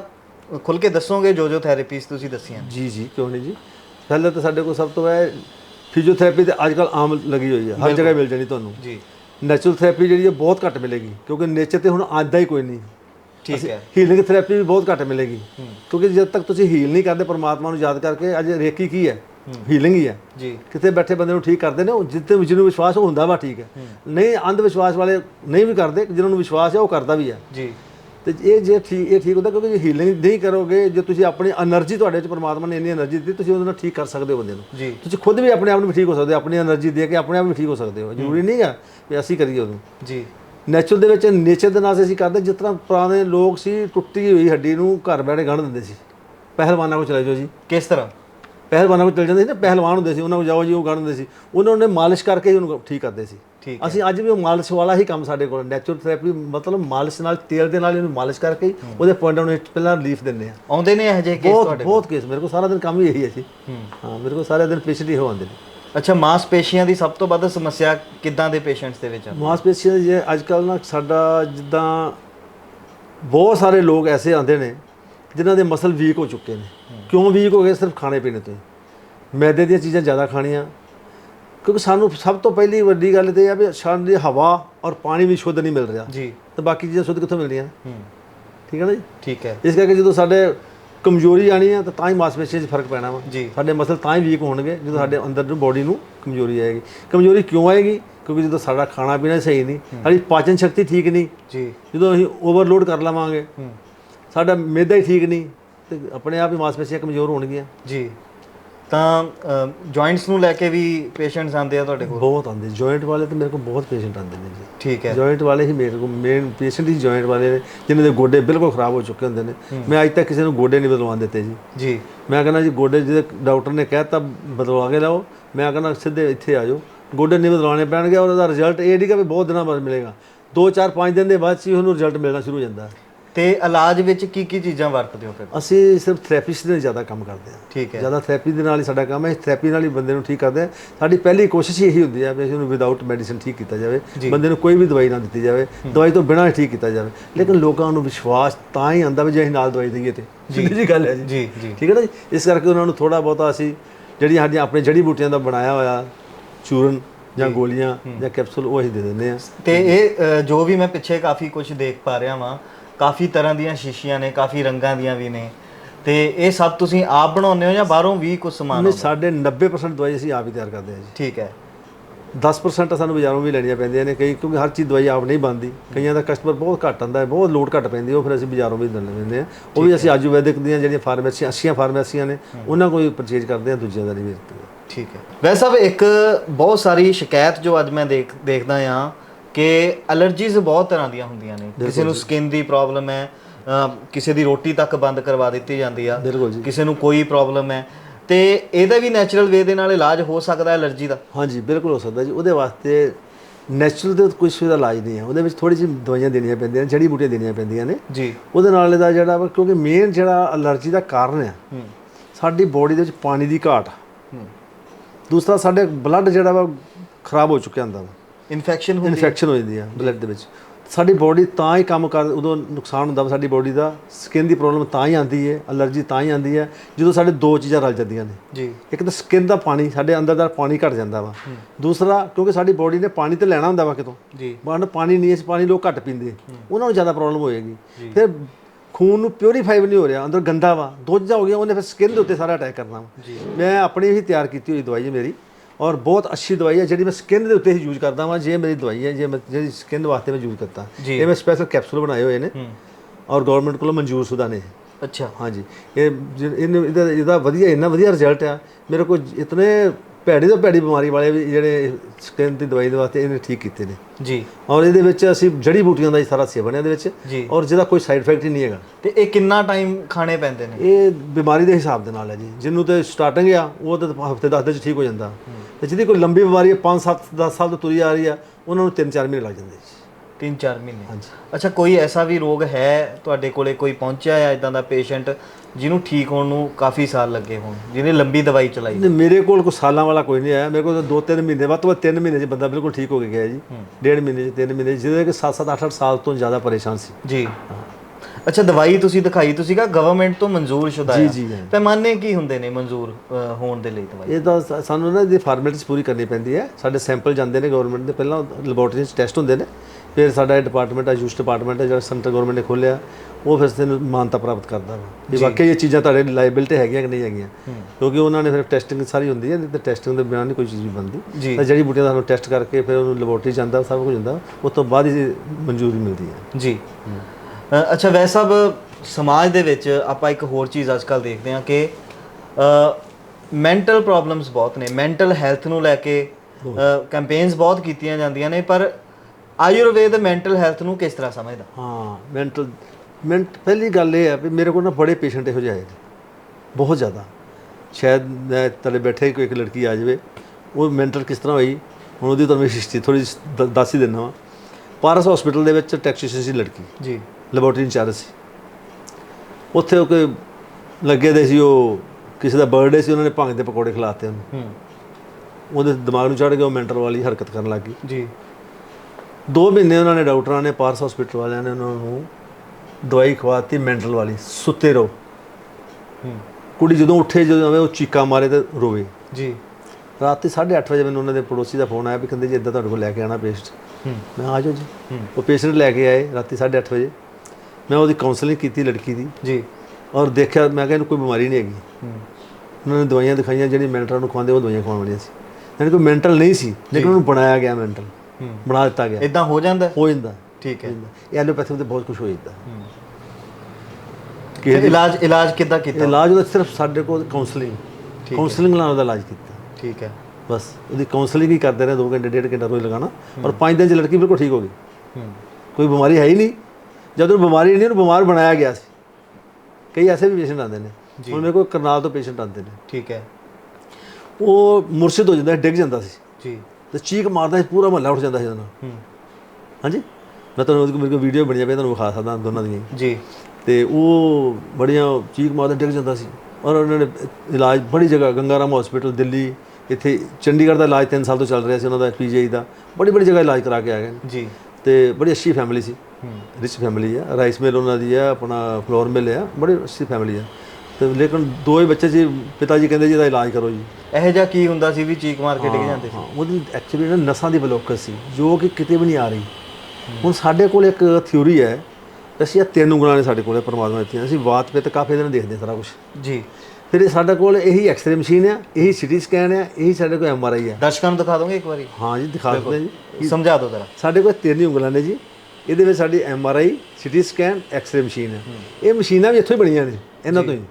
ਖੁੱਲ ਕੇ ਦੱਸੋਗੇ ਜੋ ਜੋ ਥੈਰੇਪੀਜ਼ ਤੁਸੀਂ ਦੱਸੀਆਂ ਜੀ ਜੀ ਕਿਉਂ ਨਹੀਂ ਜੀ? ਪਹਿਲੇ ਤਾਂ ਸਾਡੇ ਕੋਲ ਸਭ ਤੋਂ ਹੈ ਫਿਜ਼ੀਓਥੈਰੇਪੀ ਤੇ ਅੱਜਕੱਲ ਆਮ ਲੱਗੀ ਹੋਈ ਹੈ। ਹਰ ਜਗ੍ਹਾ ਮਿਲ ਜਾਣੀ ਤੁਹਾਨੂੰ। ਜੀ। ਨੈਚੁਰਲ ਥੈਰੇਪੀ ਜਿਹੜੀ ਹੈ ਬਹੁਤ ਘੱਟ ਮਿਲੇਗੀ ਕਿਉਂਕਿ ਨੇਚਰ ਤੇ ਹੁਣ ਆਉਂਦਾ ਹੀ ਕੋਈ ਨਹੀਂ। ਠੀਕ ਹੈ। ਹੀਲਿੰਗ ਥੈਰੇਪੀ ਵੀ ਬਹੁਤ ਘੱਟ ਮਿਲੇਗੀ। ਕਿਉਂਕਿ ਜਦ ਤੱਕ ਤੁਸੀਂ ਹੀਲ ਨਹੀਂ ਕਰਦੇ ਪਰਮਾਤਮਾ ਨੂੰ ਯਾਦ ਕਰਕੇ ਅੱਜ ਰੇਕੀ ਕੀ ਹੈ? ਹੀਲਿੰਗ ਹੀ ਹੈ। ਜੀ। ਕਿਤੇ ਬੈਠੇ ਬੰਦੇ ਨੂੰ ਠੀਕ ਕਰਦੇ ਨੇ ਉਹ ਜਿੱਤੇ ਜਿਹਨੂੰ ਵਿਸ਼ਵਾਸ ਹੁੰਦਾ ਵਾ ਠੀਕ ਹੈ। ਨਹੀਂ ਅੰਧ ਵਿਸ਼ਵਾਸ ਵਾਲੇ ਨਹੀਂ ਵੀ ਕਰਦੇ ਜਿਹਨਾਂ ਨੂੰ ਵਿਸ਼ਵਾਸ ਹੈ ਉਹ ਕਰਦਾ ਵੀ ਹੈ। ਜੀ। ਤੇ ਇਹ ਜੇ ਠੀਕ ਇਹ ਠੀਕ ਹੁੰਦਾ ਕਿਉਂਕਿ ਜੇ ਹੀਲਿੰਗ ਨਹੀਂ ਕਰੋਗੇ ਜੇ ਤੁਸੀਂ ਆਪਣੀ એનર્ਜੀ ਤੁਹਾਡੇ ਵਿੱਚ ਪਰਮਾਤਮਾ ਨੇ ਇੰਨੀ એનર્ਜੀ ਦਿੱਤੀ ਤੁਸੀਂ ਉਹਦੇ ਨਾਲ ਠੀਕ ਕਰ ਸਕਦੇ ਹੋ ਬੰਦੇ ਨੂੰ। ਤੁਸੀਂ ਖੁਦ ਵੀ ਆਪਣੇ ਆਪ ਨੂੰ ਠੀਕ ਹੋ ਸਕਦੇ ਹੋ ਆਪਣੀ એનર્ਜੀ ਦੇ ਕੇ ਆਪਣੇ ਆਪ ਨੂੰ ਠੀਕ ਹੋ ਸਕਦੇ ਹੋ। ਜ਼ਰੂਰੀ ਨਹੀਂ ਹੈ ਵੀ ਅਸੀਂ ਕਰੀਏ ਉਹਨੂੰ। ਜੀ। ਨੇਚਰ ਦੇ ਵਿੱਚ ਨੇਚਰ ਦੇ ਨਾਲ ਅਸੀਂ ਕਰਦੇ ਜਿਸ ਤਰ੍ਹਾਂ ਪੁਰਾਣੇ ਲੋਕ ਸੀ ਟੁੱਟੀ ਹੋਈ ਹੱਡੀ ਨੂੰ ਘਰ ਬੈਠੇ ਗੰਢ ਦਿੰਦੇ ਸੀ। ਪਹਿਲਵਾਨਾਂ ਕੋਲ ਚਲੇ ਜਾਓ ਜੀ। ਕਿਸ ਤਰ੍ਹਾਂ? ਪਹਿਲਵਾਨਾਂ ਕੋਲ ਚਲੇ ਜਾਂਦੇ ਸੀ ਨਾ ਪਹਿਲਵਾਨ ਹੁੰਦੇ ਸੀ ਉਹਨਾਂ ਕੋਲ ਜਾਓ ਜੀ ਉਹ ਗੰਢ ਦਿੰਦੇ ਸੀ। ਉਹਨਾਂ ਨੇ ਮਾਲਿਸ਼ ਕਰਕੇ ਹੀ ਉਹਨੂੰ ਠੀਕ ਕਰਦੇ ਸੀ। ਠੀਕ ਅਸੀਂ ਅੱਜ ਵੀ ਉਹ ਮਾਲਿਸ਼ ਵਾਲਾ ਹੀ ਕੰਮ ਸਾਡੇ ਕੋਲ ਨੈਚੁਰਲ ਥੈਰੇਪੀ ਮਤਲਬ ਮਾਲਿਸ਼ ਨਾਲ ਤੇਲ ਦੇ ਨਾਲ ਇਹਨੂੰ ਮਾਲਿਸ਼ ਕਰਕੇ ਹੀ ਉਹਦੇ ਪੁਆਇੰਟਾਂ ਨੂੰ ਪਹਿਲਾਂ ਰਿਲੀਫ ਦਿੰਦੇ ਆ ਆਉਂਦੇ ਨੇ ਇਹ ਜਿਹੇ ਕੇਸ ਤੁਹਾਡੇ ਬਹੁਤ ਕੇਸ ਮੇਰੇ ਕੋਲ ਸਾਰਾ ਦਿਨ ਕੰਮ ਹੀ ਇਹੀ ਹੈ ਜੀ। ਹੂੰ। ਮੇਰੇ ਕੋਲ ਸਾਰਾ ਦਿਨ ਪੇਸ਼ੈਂਟ ਹੀ ਹੋ ਆਉਂਦੇ ਨੇ। ਅੱਛਾ ਮਾਸਪੇਸ਼ੀਆਂ ਦੀ ਸਭ ਤੋਂ ਵੱਧ ਸਮੱਸਿਆ ਕਿੱਦਾਂ ਦੇ ਪੇਸ਼ੈਂਟਸ ਦੇ ਵਿੱਚ ਆ? ਮਾਸਪੇਸ਼ੀਆਂ ਜੇ ਅੱਜ ਕੱਲ ਨਾ ਸਾਡਾ ਜਿੱਦਾਂ ਬਹੁਤ ਸਾਰੇ ਲੋਕ ਐਸੇ ਆਉਂਦੇ ਨੇ ਜਿਨ੍ਹਾਂ ਦੇ ਮਸਲ ਵੀਕ ਹੋ ਚੁੱਕੇ ਨੇ। ਕਿਉਂ ਵੀਕ ਹੋ ਗਏ ਸਿਰਫ ਖਾਣੇ ਪੀਣੇ ਤੋਂ ਹੀ। ਮੈਦੇ ਦੀਆਂ ਚੀਜ਼ਾਂ ਜ਼ਿਆਦਾ ਖਾਣੀਆਂ। ਕਿਉਂਕਿ ਸਾਨੂੰ ਸਭ ਤੋਂ ਪਹਿਲੀ ਵੱਡੀ ਗੱਲ ਤੇ ਇਹ ਆ ਵੀ ਸਾਡੀ ਹਵਾ ਔਰ ਪਾਣੀ ਵੀ ਸ਼ੁੱਧ ਨਹੀਂ ਮਿਲ ਰਿਹਾ। ਜੀ। ਤੇ ਬਾਕੀ ਚੀਜ਼ਾਂ ਸ਼ੁੱਧ ਕਿੱਥੋਂ ਮਿਲਣੀਆਂ? ਹੂੰ। ਠੀਕ ਹੈ ਨਾ ਜੀ? ਠੀਕ ਹੈ। ਇਸ ਕਰਕੇ ਜਦੋਂ ਸਾਡੇ ਕਮਜ਼ੋਰੀ ਆਣੀ ਆ ਤਾਂ ਤਾਂ ਹੀ ਮਾਸਪੇਸ਼ੀਆਂ 'ਚ ਫ਼ਰਕ ਪੈਣਾ ਵਾ। ਜੀ। ਸਾਡੇ ਮਸਲ ਤਾਂ ਹੀ ਵੀਕ ਹੋਣਗੇ ਜਦੋਂ ਸਾਡੇ ਅੰਦਰ ਨੂੰ ਬੋਡੀ ਨੂੰ ਕਮਜ਼ੋਰੀ ਆਏਗੀ। ਕਮਜ਼ੋਰੀ ਕਿਉਂ ਆਏਗੀ? ਕਿਉਂਕਿ ਜਦੋਂ ਸਾਡਾ ਖਾਣਾ ਪੀਣਾ ਸਹੀ ਨਹੀਂ ਸਾਡੀ ਪਾਚਨ ਸ਼ਕਤੀ ਠੀਕ ਨਹੀਂ। ਜੀ। ਜਦੋਂ ਅਸੀਂ ਓਵਰਲੋਡ ਕਰ ਲਵਾਂਗੇ ਹੂੰ। ਸਾਡਾ ਮਿਹਦਾ ਹੀ ਠੀਕ ਨਹੀਂ ਤੇ ਆਪਣੇ ਆਪ ਹੀ ਮਾਸਪੇਸ਼ੀਆਂ ਕਮਜ਼ੋਰ ਹੋਣਗੀਆਂ। ਜੀ। ਤਾਂ ਜੁਆਇੰਟਸ ਨੂੰ ਲੈ ਕੇ ਵੀ ਪੇਸ਼ੈਂਟਸ ਆਉਂਦੇ ਆ ਤੁਹਾਡੇ ਕੋਲ? ਬਹੁਤ ਆਉਂਦੇ। ਜੁਆਇੰਟ ਵਾਲੇ ਤੇ ਮੇਰੇ ਕੋਲ ਬਹੁਤ ਪੇਸ਼ੈਂਟ ਆਉਂਦੇ ਨੇ ਜੀ। ਠੀਕ ਹੈ। ਜੁਆਇੰਟ ਵਾਲੇ ਹੀ ਮੇਰੇ ਕੋਲ ਮੇਨ ਪੇਸ਼ੈਂਟ ਹੀ ਜੁਆਇੰਟ ਵਾਲੇ ਨੇ ਜਿਨ੍ਹਾਂ ਦੇ ਗੋਡੇ ਬਿਲਕੁਲ ਖਰਾਬ ਹੋ ਚੁੱਕੇ ਹੁੰਦੇ ਨੇ। ਮੈਂ ਅੱਜ ਤੱਕ ਕਿਸੇ ਨੂੰ ਗੋਡੇ ਨਹੀਂ ਬਦਲਵਾਉਣ ਦਿੱਤੇ ਜੀ। ਜੀ। ਮੈਂ ਕਹਿੰਦਾ ਜੀ ਗੋਡੇ ਜਿਹਦੇ ਡਾਕਟਰ ਨੇ ਕਹਿਤਾ ਬਦਲਵਾ ਕੇ ਲਾਓ। ਮੈਂ ਕਹਿੰਦਾ ਸਿੱਧੇ ਇੱਥੇ ਆ ਜਾਓ। ਗੋਡੇ ਨਹੀਂ ਬਦਲਵਾਉਣੇ ਪੈਣਗੇ ਔਰ ਉਹਦਾ ਰਿਜ਼ਲਟ ਇਹ ਨਹੀਂ ਕਿ ਬਹੁਤ ਦਿਨਾਂ ਬਾਅਦ ਮਿਲੇਗਾ। 2 4 5 ਦਿਨ ਦੇ ਬਾਅਦ ਹੀ ਉਹਨੂੰ ਰਿਜ਼ਲਟ ਮਿਲਣਾ ਸ਼ੁਰੂ ਹੋ ਜਾਂਦਾ। ਹੈ। ਤੇ ਇਲਾਜ ਵਿੱਚ ਕੀ ਕੀ ਚੀਜ਼ਾਂ ਵਰਤਦੇ ਹੋ ਫਿਰ? ਅਸੀਂ ਸਿਰਫ ਥੈਰੇਪਿਸਟ ਦੇ ਜ਼ਿਆਦਾ ਕੰਮ ਕਰਦੇ ਹਾਂ। ਠੀਕ ਹੈ। ਜ਼ਿਆਦਾ ਥੈਰੇਪੀ ਦੇ ਨਾਲ ਹੀ ਸਾਡਾ ਕੰਮ ਹੈ। ਥੈਰੇਪੀ ਨਾਲ ਹੀ ਬੰਦੇ ਨੂੰ ਠੀਕ ਕਰਦੇ ਹਾਂ। ਸਾਡੀ ਪਹਿਲੀ ਕੋਸ਼ਿਸ਼ ਹੀ ਇਹੀ ਹੁੰਦੀ ਹੈ ਵੀ ਅਸੀਂ ਉਹਨੂੰ ਵਿਦਆਊਟ ਮੈਡੀਸਿਨ ਠੀਕ ਕੀਤਾ ਜਾਵੇ। ਬੰਦੇ ਨੂੰ ਕੋਈ ਵੀ ਦਵਾਈ ਨਾ ਦਿੱਤੀ ਜਾਵੇ। ਦਵਾਈ ਤੋਂ ਬਿਨਾਂ ਹੀ ਠੀਕ ਕੀਤਾ ਜਾਵੇ। ਲੇਕਿਨ ਲੋਕਾਂ ਨੂੰ ਵਿਸ਼ਵਾਸ ਤਾਂ ਹੀ ਆਉਂਦਾ ਵੀ ਜੇ ਅਸੀਂ ਨਾਲ ਦਵਾਈ ਦਈਏ ਤੇ। ਸਿੱਧੀ ਜੀ ਗੱਲ ਹੈ ਜੀ। ਜੀ ਠੀਕ ਹੈ ਨਾ ਜੀ? ਇਸ ਕਰਕੇ ਉਹਨਾਂ ਨੂੰ ਥੋੜਾ ਬਹੁਤਾ ਅਸੀਂ ਜਿਹੜੀਆਂ ਸਾਡੀਆਂ ਆਪਣੇ ਜੜੀ ਬੂਟੀਆਂ ਦਾ ਬਣਾਇਆ ਹੋਇਆ ਚੂਰਨ ਜਾਂ ਗੋਲੀਆਂ ਜਾਂ ਕੈਪਸੂਲ ਉਹ ਅਸੀਂ ਦੇ ਦਿੰਦੇ ਆ ਤੇ ਇਹ ਜੋ ਵੀ ਮੈਂ ਪਿੱਛੇ ਕਾਫੀ ਕੁਝ ਦੇਖ ਪਾ ਰਿਹਾ ਵਾਂ ਕਾਫੀ ਤਰ੍ਹਾਂ ਦੀਆਂ ਸ਼ੀਸ਼ੀਆਂ ਨੇ ਕਾਫੀ ਰੰਗਾਂ ਦੀਆਂ ਵੀ ਨੇ। ਤੇ ਇਹ ਸਭ ਤੁਸੀਂ ਆਪ ਬਣਾਉਂਦੇ ਹੋ ਜਾਂ ਬਾਹਰੋਂ ਵੀ ਕੁਝ ਸਮਾਨ ਨਹੀਂ ਸਾਡੇ 90% ਦਵਾਈ ਅਸੀਂ ਆਪ ਹੀ ਤਿਆਰ ਕਰਦੇ ਹਾਂ ਜੀ। ਠੀਕ ਹੈ। 10% ਤਾਂ ਸਾਨੂੰ ਬਾਜ਼ਾਰੋਂ ਵੀ ਲੈਣੀਆਂ ਪੈਂਦੀਆਂ ਨੇ ਕਈ ਕਿਉਂਕਿ ਹਰ ਚੀਜ਼ ਦਵਾਈ ਆਪ ਨਹੀਂ ਬਣਦੀ। ਕਈਆਂ ਦਾ ਕਸਟਮਰ ਬਹੁਤ ਘੱਟ ਆਉਂਦਾ ਹੈ ਬਹੁਤ ਲੋਡ ਘੱਟ ਪੈਂਦੀ ਉਹ ਫਿਰ ਅਸੀਂ ਬਾਜ਼ਾਰੋਂ ਵੀ ਲੈ ਲੈਂਦੇ ਆ ਉਹ ਵੀ ਅਸੀਂ ਆਯੁਰਵੈਦਿਕ ਦੀਆਂ ਜਿਹੜੀਆਂ ਫਾਰਮੇਸੀਆਂ ਅੱਛੀਆਂ ਫਾਰਮੇਸੀਆਂ ਨੇ ਉਹਨਾਂ ਕੋਲ ਪਰਚੇਜ ਕਰਦੇ ਆ ਦੂਜਿਆਂ ਦਾ ਨਹੀਂ ਵੇਚਦੇ ਠੀਕ ਹੈ। ਵੈਸੇ ਸਾਹਿਬ ਇੱਕ ਬਹੁਤ ਸਾਰੀ ਸ਼ਿਕਾਇਤ ਜੋ ਅੱਜ ਮੈਂ ਦੇਖ ਦੇਖਦਾ ਆ ਕਿ ਅਲਰਜੀਜ਼ ਬਹੁਤ ਤਰ੍ਹਾਂ ਦੀਆਂ ਹੁੰਦੀਆਂ ਨੇ। ਕਿਸੇ ਨੂੰ ਸਕਿਨ ਦੀ ਪ੍ਰੋਬਲਮ ਹੈ ਕਿਸੇ ਦੀ ਰੋਟੀ ਤੱਕ ਬੰਦ ਕਰਵਾ ਦਿੱਤੀ ਜਾਂਦੀ ਆ। ਕਿਸੇ ਨੂੰ ਕੋਈ ਪ੍ਰੋਬਲਮ ਹੈ। ਤੇ ਇਹਦਾ ਵੀ ਨੈਚੁਰਲ ਵੇ ਦੇ ਨਾਲ ਇਲਾਜ ਹੋ ਸਕਦਾ ਹੈ ਅਲਰਜੀ ਦਾ। ਹਾਂਜੀ ਬਿਲਕੁਲ ਹੋ ਸਕਦਾ ਜੀ। ਉਹਦੇ ਵਾਸਤੇ ਨੈਚੁਰਲ ਤੇ ਕੋਈ ਦਾ ਇਲਾਜ ਨਹੀਂ ਹੈ। ਉਹਦੇ ਵਿੱਚ ਥੋੜੀ ਜਿਹੀ ਦਵਾਈਆਂ ਦੇਣੀਆਂ ਪੈਂਦੀਆਂ ਨੇ ਜੜੀ ਬੂਟੀਆਂ ਦੇਣੀਆਂ ਪੈਂਦੀਆਂ ਨੇ। ਜੀ। ਉਹਦੇ ਨਾਲ ਇਹਦਾ ਜਿਹੜਾ ਵਾ ਕਿਉਂਕਿ ਮੇਨ ਜਿਹੜਾ ਅਲਰਜੀ ਦਾ ਕਾਰਨ ਹੂੰ ਸਾਡੀ ਬੋਡੀ ਦੇ ਵਿੱਚ ਪਾਣੀ ਦੀ ਘਾਟ। ਦੂਸਰਾ ਸਾਡੇ ਬਲੱਡ ਜਿਹੜਾ ਵਾ ਖਰਾਬ ਹੋ ਚੁੱਕਿਆ ਹੁੰਦਾ ਵਾ। ਇਨਫੈਕਸ਼ਨ ਹੁੰਦੀ ਇਨਫੈਕਸ਼ਨ ਹੋ ਜਾਂਦੀ ਆ ਬਲੱਡ ਦੇ ਵਿੱਚ। ਸਾਡੀ ਬੋਡੀ ਤਾਂ ਹੀ ਕੰਮ ਕਰ ਉਦੋਂ ਨੁਕਸਾਨ ਹੁੰਦਾ ਵਾ ਸਾਡੀ ਬੋਡੀ ਦਾ। ਸਕਿਨ ਦੀ ਪ੍ਰੋਬਲਮ ਤਾਂ ਹੀ ਆਉਂਦੀ ਹੈ ਅਲਰਜੀ ਤਾਂ ਹੀ ਆਉਂਦੀ ਹੈ ਜਦੋਂ ਸਾਡੇ ਦੋ ਚੀਜ਼ਾਂ ਰਲ ਜਾਂਦੀਆਂ ਨੇ। ਜੀ। ਇੱਕ ਤਾਂ ਸਕਿਨ ਦਾ ਪਾਣੀ ਸਾਡੇ ਅੰਦਰ ਦਾ ਪਾਣੀ ਘਟ ਜਾਂਦਾ ਵਾ। ਦੂਸਰਾ ਕਿਉਂਕਿ ਸਾਡੀ ਬੋਡੀ ਨੇ ਪਾਣੀ ਤੇ ਲੈਣਾ ਹੁੰਦਾ ਵਾ ਕਿਤੋਂ। ਜੀ। ਬਣ ਪਾਣੀ ਨਹੀਂ ਇਸ ਪਾਣੀ ਲੋਕ ਘੱਟ ਪੀਂਦੇ ਉਹਨਾਂ ਨੂੰ ਜ਼ਿਆਦਾ ਪ੍ਰੋਬਲਮ ਹੋਏਗੀ। ਫਿਰ ਖੂਨ ਨੂੰ ਪਿਉਰੀਫਾਈ ਨਹੀਂ ਹੋ ਰਿਹਾ ਅੰਦਰ ਗੰਦਾ ਵਾ। ਦੁੱਧ ਹੋ ਗਿਆ ਉਹਨੇ ਫਿਰ ਸਕਿਨ ਦੇ ਉੱਤੇ ਸਾਰਾ ਅਟੈਕ ਕਰਨਾ ਵਾ। ਮੈਂ ਆਪਣੀ ਹੀ ਤਿਆਰ ਕੀਤੀ ਹੋਈ ਦਵਾਈ ਹੈ ਮੇਰੀ। ਔਰ ਬਹੁਤ ਅੱਛੀ ਦਵਾਈ ਹੈ ਜਿਹੜੀ ਮੈਂ ਸਕਿਨ ਦੇ ਉੱਤੇ ਹੀ ਯੂਜ਼ ਕਰਦਾ ਵਾਂ ਜੇ ਮੇਰੀ ਦਵਾਈ ਹੈ ਜੇ ਮੈਂ ਜਿਹੜੀ ਸਕਿਨ ਵਾਸਤੇ ਮੈਂ ਯੂਜ਼ ਕਰਤਾ ਜੀ। ਇਹ ਮੈਂ ਸਪੈਸ਼ਲ ਕੈਪਸੂਲ ਬਣਾਏ ਹੋਏ ਨੇ ਔਰ ਗਵਰਨਮੈਂਟ ਕੋਲੋਂ ਮਨਜ਼ੂਰ ਸ਼ੁਦਾ ਨੇ ਅੱਛਾ। ਹਾਂਜੀ। ਇਹ ਇਹਨੇ- ਇਹਦਾ ਇਹਦਾ ਵਧੀਆ ਇੰਨਾ ਵਧੀਆ ਰਿਜ਼ਲਟ ਆ। ਮੇਰੇ ਕੋਲ ਇਤਨੇ ਭੈੜੀ ਤੋਂ ਭੈੜੀ ਬਿਮਾਰੀ ਵਾਲੇ ਵੀ ਜਿਹੜੇ ਸਕਿਨ ਦੀ ਦਵਾਈ ਦੇ ਵਾਸਤੇ ਇਹਨੇ ਠੀਕ ਕੀਤੇ ਨੇ। ਜੀ। ਔਰ ਇਹਦੇ ਵਿੱਚ ਅਸੀਂ ਜੜੀ ਬੂਟੀਆਂ ਦਾ ਹੀ ਸਾਰਾ ਸੇਵਨ ਹੈ ਇਹਦੇ ਵਿੱਚ। ਔਰ ਜਿਹਦਾ ਕੋਈ ਸਾਈਡ ਇਫੈਕਟ ਹੀ ਨਹੀਂ ਹੈਗਾ। ਤੇ ਇਹ ਕਿੰਨਾ ਟਾਈਮ ਖਾਣੇ ਪੈਂਦੇ ਨੇ? ਇਹ ਬਿਮਾਰੀ ਦੇ ਹਿਸਾਬ ਦੇ ਨਾਲ ਹੈ ਜੀ। ਜਿਹਨੂੰ ਤੇ ਸਟਾਰਟਿੰਗ ਆ ਉਹ ਤਾਂ ਹਫ਼ਤੇ 10 ਦਿਨ ਚ ਠੀਕ ਹੋ ਜਾਂਦਾ। ਤੇ ਜਿਹਦੀ ਕੋਈ ਲੰਬੀ ਬਿਮਾਰੀ ਹੈ 5 7 10 ਸਾਲ ਤੋਂ ਤੁਰੀ ਆ ਰਹੀ ਆ ਉਹਨਾਂ ਨੂੰ 3 4 ਮਹੀਨੇ ਲੱਗ ਜਾਂਦੇ ਜੀ। 3-4 ਮਹੀਨੇ? ਹਾਂਜੀ। ਅੱਛਾ ਕੋਈ ਐਸਾ ਵੀ ਰੋਗ ਹੈ ਤੁਹਾਡੇ ਕੋਲੇ ਕੋਈ ਪਹੁੰਚਿਆ ਹੈ ਇਦਾਂ ਦਾ ਪੇਸ਼ੈਂਟ ਜਿਹਨੂੰ ਠੀਕ ਹੋਣ ਨੂੰ ਕਾਫੀ ਸਾਲ ਲੱਗੇ ਹੋਣ ਜਿਹਨੇ ਲੰਬੀ ਦਵਾਈ ਚਲਾਈ ਨਹੀਂ ਮੇਰੇ ਕੋਲ ਕੋਈ ਸਾਲਾਂ ਵਾਲਾ ਕੋਈ ਨਹੀਂ ਆਇਆ। ਮੇਰੇ ਕੋਲ ਤਾਂ 2-3 ਮਹੀਨੇ ਵੱਧ ਤੋਂ ਵੱਧ 3 ਮਹੀਨੇ 'ਚ ਬੰਦਾ ਬਿਲਕੁਲ ਠੀਕ ਹੋ ਕੇ ਗਿਆ ਜੀ। ਡੇਢ ਮਹੀਨੇ 'ਚ 3 ਮਹੀਨੇ 'ਚ, ਜਿਹਦੇ ਕਿ 7-7 8-8 ਸਾਲ ਤੋਂ ਜ਼ਿਆਦਾ ਪਰੇਸ਼ਾਨ ਸੀ। ਜੀ। ਅੱਛਾ ਦਵਾਈ ਤੁਸੀਂ ਦਿਖਾਈ ਤੁਸੀਂ ਕਹਾ ਗਵਰਨਮੈਂਟ ਤੋਂ ਮਨਜ਼ੂਰ ਸ਼ੁਦਾ ਜੀ, ਹੈ ਜੀ, ਜੀ। ਪੈਮਾਨੇ ਕੀ ਹੁੰਦੇ ਨੇ ਮਨਜ਼ੂਰ ਅ, ਹੋਣ ਦੇ ਲਈ ਦਵਾਈ? ਇਹ ਤਾਂ ਸ- ਸਾਨੂੰ ਨਾ ਇਹਦੀ ਫਾਰਮੈਲਿਟੀਜ਼ ਪੂਰੀ ਕਰਨੀ ਪੈਂਦੀ ਹੈ। ਸਾਡੇ ਸੈਂਪਲ ਜਾਂਦੇ ਨੇ ਗਵਰਨਮੈਂਟ ਦੇ। ਪਹਿਲਾਂ ਲੈਬੋਰਟਰੀ 'ਚ ਟੈਸਟ ਹੁੰਦੇ ਨੇ। ਫਿਰ ਸਾਡਾ ਇਹ ਡਿਪਾਰਟਮੈਂਟ ਆਯੂਸ਼ ਡਿਪਾਰਟਮੈਂਟ ਹੈ ਜਿਹੜਾ ਸੈਂਟਰ ਗਵਰਨਮੈਂਟ ਨੇ ਖੋਲ੍ਹਿਆ। ਉਹ ਫਿਰ ਤੈਨੂੰ ਮਾਨਤਾ ਪ੍ਰਾਪਤ ਕਰਦਾ ਵਾ। ਵੀ ਵਾਕਈ ਇਹ ਚੀਜ਼ਾਂ ਤੁਹਾਡੇ ਲਾਇਬਿਲਟੀ ਹੈਗੀਆਂ ਕਿ ਨਹੀਂ ਹੈਗੀਆਂ? ਕਿਉਂਕਿ ਉਹਨਾਂ ਨੇ ਫਿਰ ਟੈਸਟਿੰਗ ਸਾਰੀ ਹੁੰਦੀ ਹੈ ਤੇ ਟੈਸਟਿੰਗ ਦੇ ਬਿਨਾਂ ਨਹੀਂ ਕੋਈ ਚੀਜ਼ ਵੀ ਜੀ। ਬਣਦੀ ਤਾਂ ਜਿਹੜੀ ਬੂਟੀਆਂ ਦਾ ਸਾਨੂੰ ਟੈਸਟ ਕਰਕੇ ਫਿਰ ਉਹਨੂੰ ਲੈਬੋਰਟਰੀ ਜਾਂਦਾ ਸਭ ਕੁਝ ਹੁੰਦਾ ਉਸ ਤੋਂ ਬਾਅਦ ਹੀ ਮਨਜ਼ੂਰੀ ਮਿਲਦੀ ਹੈ। ਜੀ। ਅ, ਅੱਛਾ ਵੈਸੇ ਸਭ ਸਮਾਜ ਦੇ ਵਿੱਚ ਆਪਾਂ ਇੱਕ ਹੋਰ ਚੀਜ਼ ਅੱਜਕੱਲ ਦੇਖਦੇ ਹਾਂ ਕਿ ਮੈਂਟਲ ਪ੍ਰੋਬਲਮਸ ਬਹੁਤ ਨੇ ਮੈਂਟਲ ਹੈਲਥ ਨੂੰ ਲੈ ਕੇ ਕੈਂਪੇਨਸ ਬਹੁਤ ਕੀਤੀਆਂ ਜਾਂਦੀਆਂ ਨੇ ਪਰ ਆਯੁਰਵੇਦ ਮੈਂਟਲ ਹੈਲਥ ਨੂੰ ਕਿਸ ਤਰ੍ਹਾਂ ਸਮਝਦਾ? ਹਾਂ ਮੈਂਟਲ ਮੈਂਟ ਪਹਿਲੀ ਗੱਲ ਇਹ ਹੈ ਵੀ ਮੇਰੇ ਕੋਲ ਨਾ ਬੜੇ ਪੇਸ਼ੈਂਟ ਇਹੋ ਜਿਹੇ ਆਏ ਨੇ ਬਹੁਤ ਜ਼ਿਆਦਾ। ਸ਼ਾਇਦ ਮੈਂ ਤਲੇ ਬੈਠੇ ਹੀ ਕੋਈ ਇੱਕ ਲੜਕੀ ਆ ਜਾਵੇ ਉਹ ਮੈਂਟਲ ਕਿਸ ਤਰ੍ਹਾਂ ਹੋਈ ਹੁਣ ਉਹਦੀ ਤੁਹਾਨੂੰ ਹਿਸਟਰੀ ਥੋੜੀ ਦੱਸ ਹੀ ਦਿੰਦਾ ਵਾਂ। ਪਾਰਸ ਹਸਪੀਟਲ ਦੇ ਵਿੱਚ ਟੈਕਸੀਸ਼ਨ ਸੀ ਲੜਕੀ। ਜੀ। ਲੈਬੋਰਟਰੀ ਇੰਚਾਰਜ ਸੀ। ਉੱਥੇ ਉਹ ਕੋਈ ਲੱਗੇ ਦੇ ਸੀ ਉਹ ਕਿਸੇ ਦਾ ਬਰਥਡੇ ਸੀ ਉਹਨਾਂ ਨੇ ਭੰਗ ਦੇ ਪਕੌੜੇ ਖਿਲਾਤੇ ਉਹਨੂੰ। ਹੂੰ। ਉਹਦੇ ਦਿਮਾਗ ਨੂੰ ਚੜ੍ਹ ਗਿਆ ਉਹ ਮੈਂਟਲ ਵਾਲੀ ਹਰਕਤ ਕਰਨ ਲੱਗ ਗਈ। ਜੀ। ਦੋ ਮਹੀਨੇ ਉਹਨਾਂ ਨੇ ਡਾਕਟਰਾਂ ਨੇ ਪਾਰਸ ਹਸਪੀਟਲ ਵਾਲਿਆਂ ਨੇ ਉਹਨਾਂ ਨੂੰ ਦਵਾਈ ਖਵਾਤੀ ਮੈਂਟਲ ਵਾਲੀ ਸੁੱਤੇ ਰਹੋ। ਹੂੰ। ਕੁੜੀ ਜਦੋਂ ਉੱਠੇ ਜਦੋਂ ਆਵੇ ਉਹ ਚੀਕਾਂ ਮਾਰੇ ਤੇ ਰੋਵੇ। ਜੀ। ਰਾਤੀ 8:30 ਵਜੇ ਮੈਨੂੰ ਉਹਨਾਂ ਦੇ ਪੜੋਸੀ ਦਾ ਫੋਨ ਆਇਆ ਵੀ ਕਹਿੰਦੇ ਜੀ ਇੱਦਾਂ ਤੁਹਾਡੇ ਕੋਲ ਲੈ ਕੇ ਆਣਾ ਪੇਸ਼ੈਂਟ। ਮੈਂ ਆ ਜਾਓ ਜੀ। ਉਹ ਪੇਸ਼ੈਂਟ ਲੈ ਕੇ ਆਏ ਰਾਤੀ 8:30 ਵਜੇ। ਮੈਂ ਉਹਦੀ ਕਾਉਂਸਲਿੰਗ ਕੀਤੀ ਲੜਕੀ ਦੀ। ਜੀ। ਔਰ ਦੇਖਿਆ ਮੈਂ ਕਿਹਾ ਇਹਨੂੰ ਕੋਈ ਬਿਮਾਰੀ ਨਹੀਂ ਹੈਗੀ। ਉਹਨਾਂ ਨੇ ਦਵਾਈਆਂ ਦਿਖਾਈਆਂ ਜਿਹੜੀ ਮੈਂਟਲ ਨੂੰ ਖਵਾਉਂਦੇ ਉਹ ਦਵਾਈਆਂ ਖਵਾਉਣ ਵਾਲੀਆਂ ਸੀ। ਯਾਨੀ ਕੋਈ ਮੈਂਟਲ ਨਹੀਂ ਸੀ ਲੇਕਿਨ ਉਹਨੂੰ ਬਣਾਇਆ ਗਿਆ ਮੈਂਟਲ। ਬਣਾ ਦਿੱਤਾ ਗਿਆ। ਇਦਾਂ ਹੋ ਜਾਂਦਾ? ਹੈ? ਜਾਂਦਾ। ਠੀਕ ਹੈ। ਇਹ ਐਲੋਪੈਥੀ ਤੇ ਬਹੁਤ ਕੁਝ ਹੋ ਜਾਂਦਾ। ਕਿ ਇਲਾਜ ਇਲਾਜ ਕਿੱਦਾਂ ਕੀਤਾ? ਇਲਾਜ ਉਹਦਾ ਸਿਰਫ ਸਾਡੇ ਕੋਲ ਕਾਉਂਸਲਿੰਗ। ਕਾਉਂਸਲਿੰਗ ਨਾਲ ਉਹਦਾ ਇਲਾਜ ਕੀਤਾ। ਠੀਕ ਹੈ। ਬਸ। ਉਹਦੀ ਕਾਉਂਸਲਿੰਗ ਹੀ ਕਰਦੇ ਰਹੇ 2 ਘੰਟੇ ਡੇਢ ਘੰਟਾ ਰੋਜ਼ ਲਗਾਣਾ। ਔਰ 5 ਦਿਨ ਚ ਲੜਕੀ ਬਿਲਕੁਲ ਠੀਕ ਹੋ ਗਈ। ਕੋਈ ਬਿਮਾਰੀ ਹੈ ਹੀ ਨਹੀਂ। ਜਦ ਉਹ ਬਿਮਾਰੀ ਨਹੀਂ ਉਹਨੂੰ ਬਿਮਾਰ ਬਣਾਇਆ ਗਿਆ ਸੀ। ਕਈ ਐਸੇ ਵੀ ਪੇਸ਼ੈਂਟ ਆਉਂਦੇ ਨੇ। ਜੀ। ਹੁਣ ਮੇਰੇ ਕੋਲ ਕਰਨਾਲ ਤੋਂ ਪੇਸ਼ੈਂਟ ਆਉਂਦੇ ਨੇ। ਠੀਕ ਹੈ। ਉਹ ਮੁਰਸ਼ਿਦ ਹੋ ਜਾਂਦਾ ਡਿੱਗ ਜਾਂਦਾ ਸੀ। ਜੀ। ਤੇ ਚੀਕ ਮਾਰਦਾ ਸੀ ਪੂਰਾ ਮਹੱਲਾ ਉੱਠ ਜਾਂਦਾ ਸੀ ਉਹਦੇ ਨਾਲ। ਹੂੰ। ਹਾਂਜੀ? ਮੈਂ ਤੁਹਾਨੂੰ ਉਹਦੀ ਮੇਰੇ ਕੋਲ ਵੀਡੀਓ ਬਣੀ ਜਾਵੇ ਤੁਹਾਨੂੰ ਵਿਖਾ ਸਕਦਾ ਦੋਨਾਂ ਦੀਆਂ। ਜੀ। ਤੇ ਉਹ ਬੜੀਆਂ ਚੀਕ ਮਾਰਦਾ ਡਿੱਗ ਜਾਂਦਾ ਸੀ। ਔਰ ਉਹਨਾਂ ਨੇ ਇਲਾਜ ਬੜੀ ਜਗ੍ਹਾ ਗੰਗਾਰਾਮ ਹਸਪੀਟਲ ਦਿੱਲੀ ਇੱਥੇ ਚੰਡੀਗੜ੍ਹ ਦਾ ਇਲਾਜ 3 ਸਾਲ ਤੋਂ ਚੱਲ ਰਿਹਾ ਸੀ ਉਹਨਾਂ ਦਾ ਪੀਜੀਆਈ ਦਾ। ਬੜੀ ਬੜੀ ਜਗ੍ਹਾ ਇਲਾਜ ਕਰਾ ਕੇ ਆ ਗਏ। ਜੀ। ਤੇ ਬੜੀ ਅੱਛੀ ਫੈਮਿਲੀ ਸੀ। ਰਿਚ ਫੈਮਿਲੀ ਆ ਰਾਈਸ ਮਿਲ ਉਹਨਾਂ ਦੀ ਆ ਆਪਣਾ ਫਲੋਰ ਮਿਲ ਆ ਬੜੀ ਅੱਛੀ ਫੈਮਿਲੀ ਆ। ਤੇ ਲੇਕਿਨ ਦੋ ਹੀ ਬੱਚੇ ਸੀ ਪਿਤਾ ਜੀ ਕਹਿੰਦੇ ਜੀ ਇਹਦਾ ਇਲਾਜ ਕਰੋ ਜੀ। ਇਹੋ ਜਿਹਾ ਕੀ ਹੁੰਦਾ ਸੀ ਵੀ ਚੀਕ ਮਾਰ ਕੇ ਡਿੱਗ ਜਾਂਦੇ ਸੀ? ਉਹਦੀ ਐਕਚੁਅਲੀ ਨਾ ਨਸਾਂ ਦੀ ਬਲੋਕਸ ਸੀ ਜੋ ਕਿ ਕਿਤੇ ਵੀ ਨਹੀਂ ਆ ਰਹੀ। ਹੁਣ ਸਾਡੇ ਕੋਲ ਇੱਕ ਥਿਊਰੀ ਹੈ ਅਸੀਂ ਇਹ ਤਿੰਨ ਉਂਗਲਾਂ ਨੇ ਸਾਡੇ ਕੋਲ ਪਰਮਾਤਮਾ ਦਿੱਤੀਆਂ। ਅਸੀਂ ਬਾਤ ਪਿੱਤ ਕਾਫੀ ਦਿਨ ਦੇਖਦੇ ਸਾਰਾ ਕੁਝ ਜੀ। ਫਿਰ ਸਾਡੇ ਕੋਲ ਇਹੀ ਐਕਸਰੇ ਮਸ਼ੀਨ ਆ ਇਹੀ ਸਿਟੀ ਸਕੈਨ ਆ ਇਹੀ ਸਾਡੇ ਕੋਲ ਐਮਆਰਆਈ ਆ। ਦਰਸ਼ਕਾਂ ਨੂੰ ਦਿਖਾ ਦੋਗੇ ਇੱਕ ਵਾਰੀ? ਹਾਂ ਜੀ ਦਿਖਾ ਦਿੰਦੇ ਜੀ। ਸਮਝਾ ਦਿਓ ਜ਼ਰਾ। ਸਾਡੇ ਕੋਲ ਤਿੰਨ ਹੀ ਉਂਗਲਾਂ ਨੇ ਜੀ। ਇਹਦੇ ਵਿੱਚ ਸਾਡੀ MRI CT scan X ray machine ਹੈ। ਇਹ ਮਸ਼ੀਨਾਂ ਵੀ ਇੱਥੋਂ ਹੀ ਬਣੀਆਂ ਨੇ ਇਹਨਾਂ ਤੋਂ ਹੀ।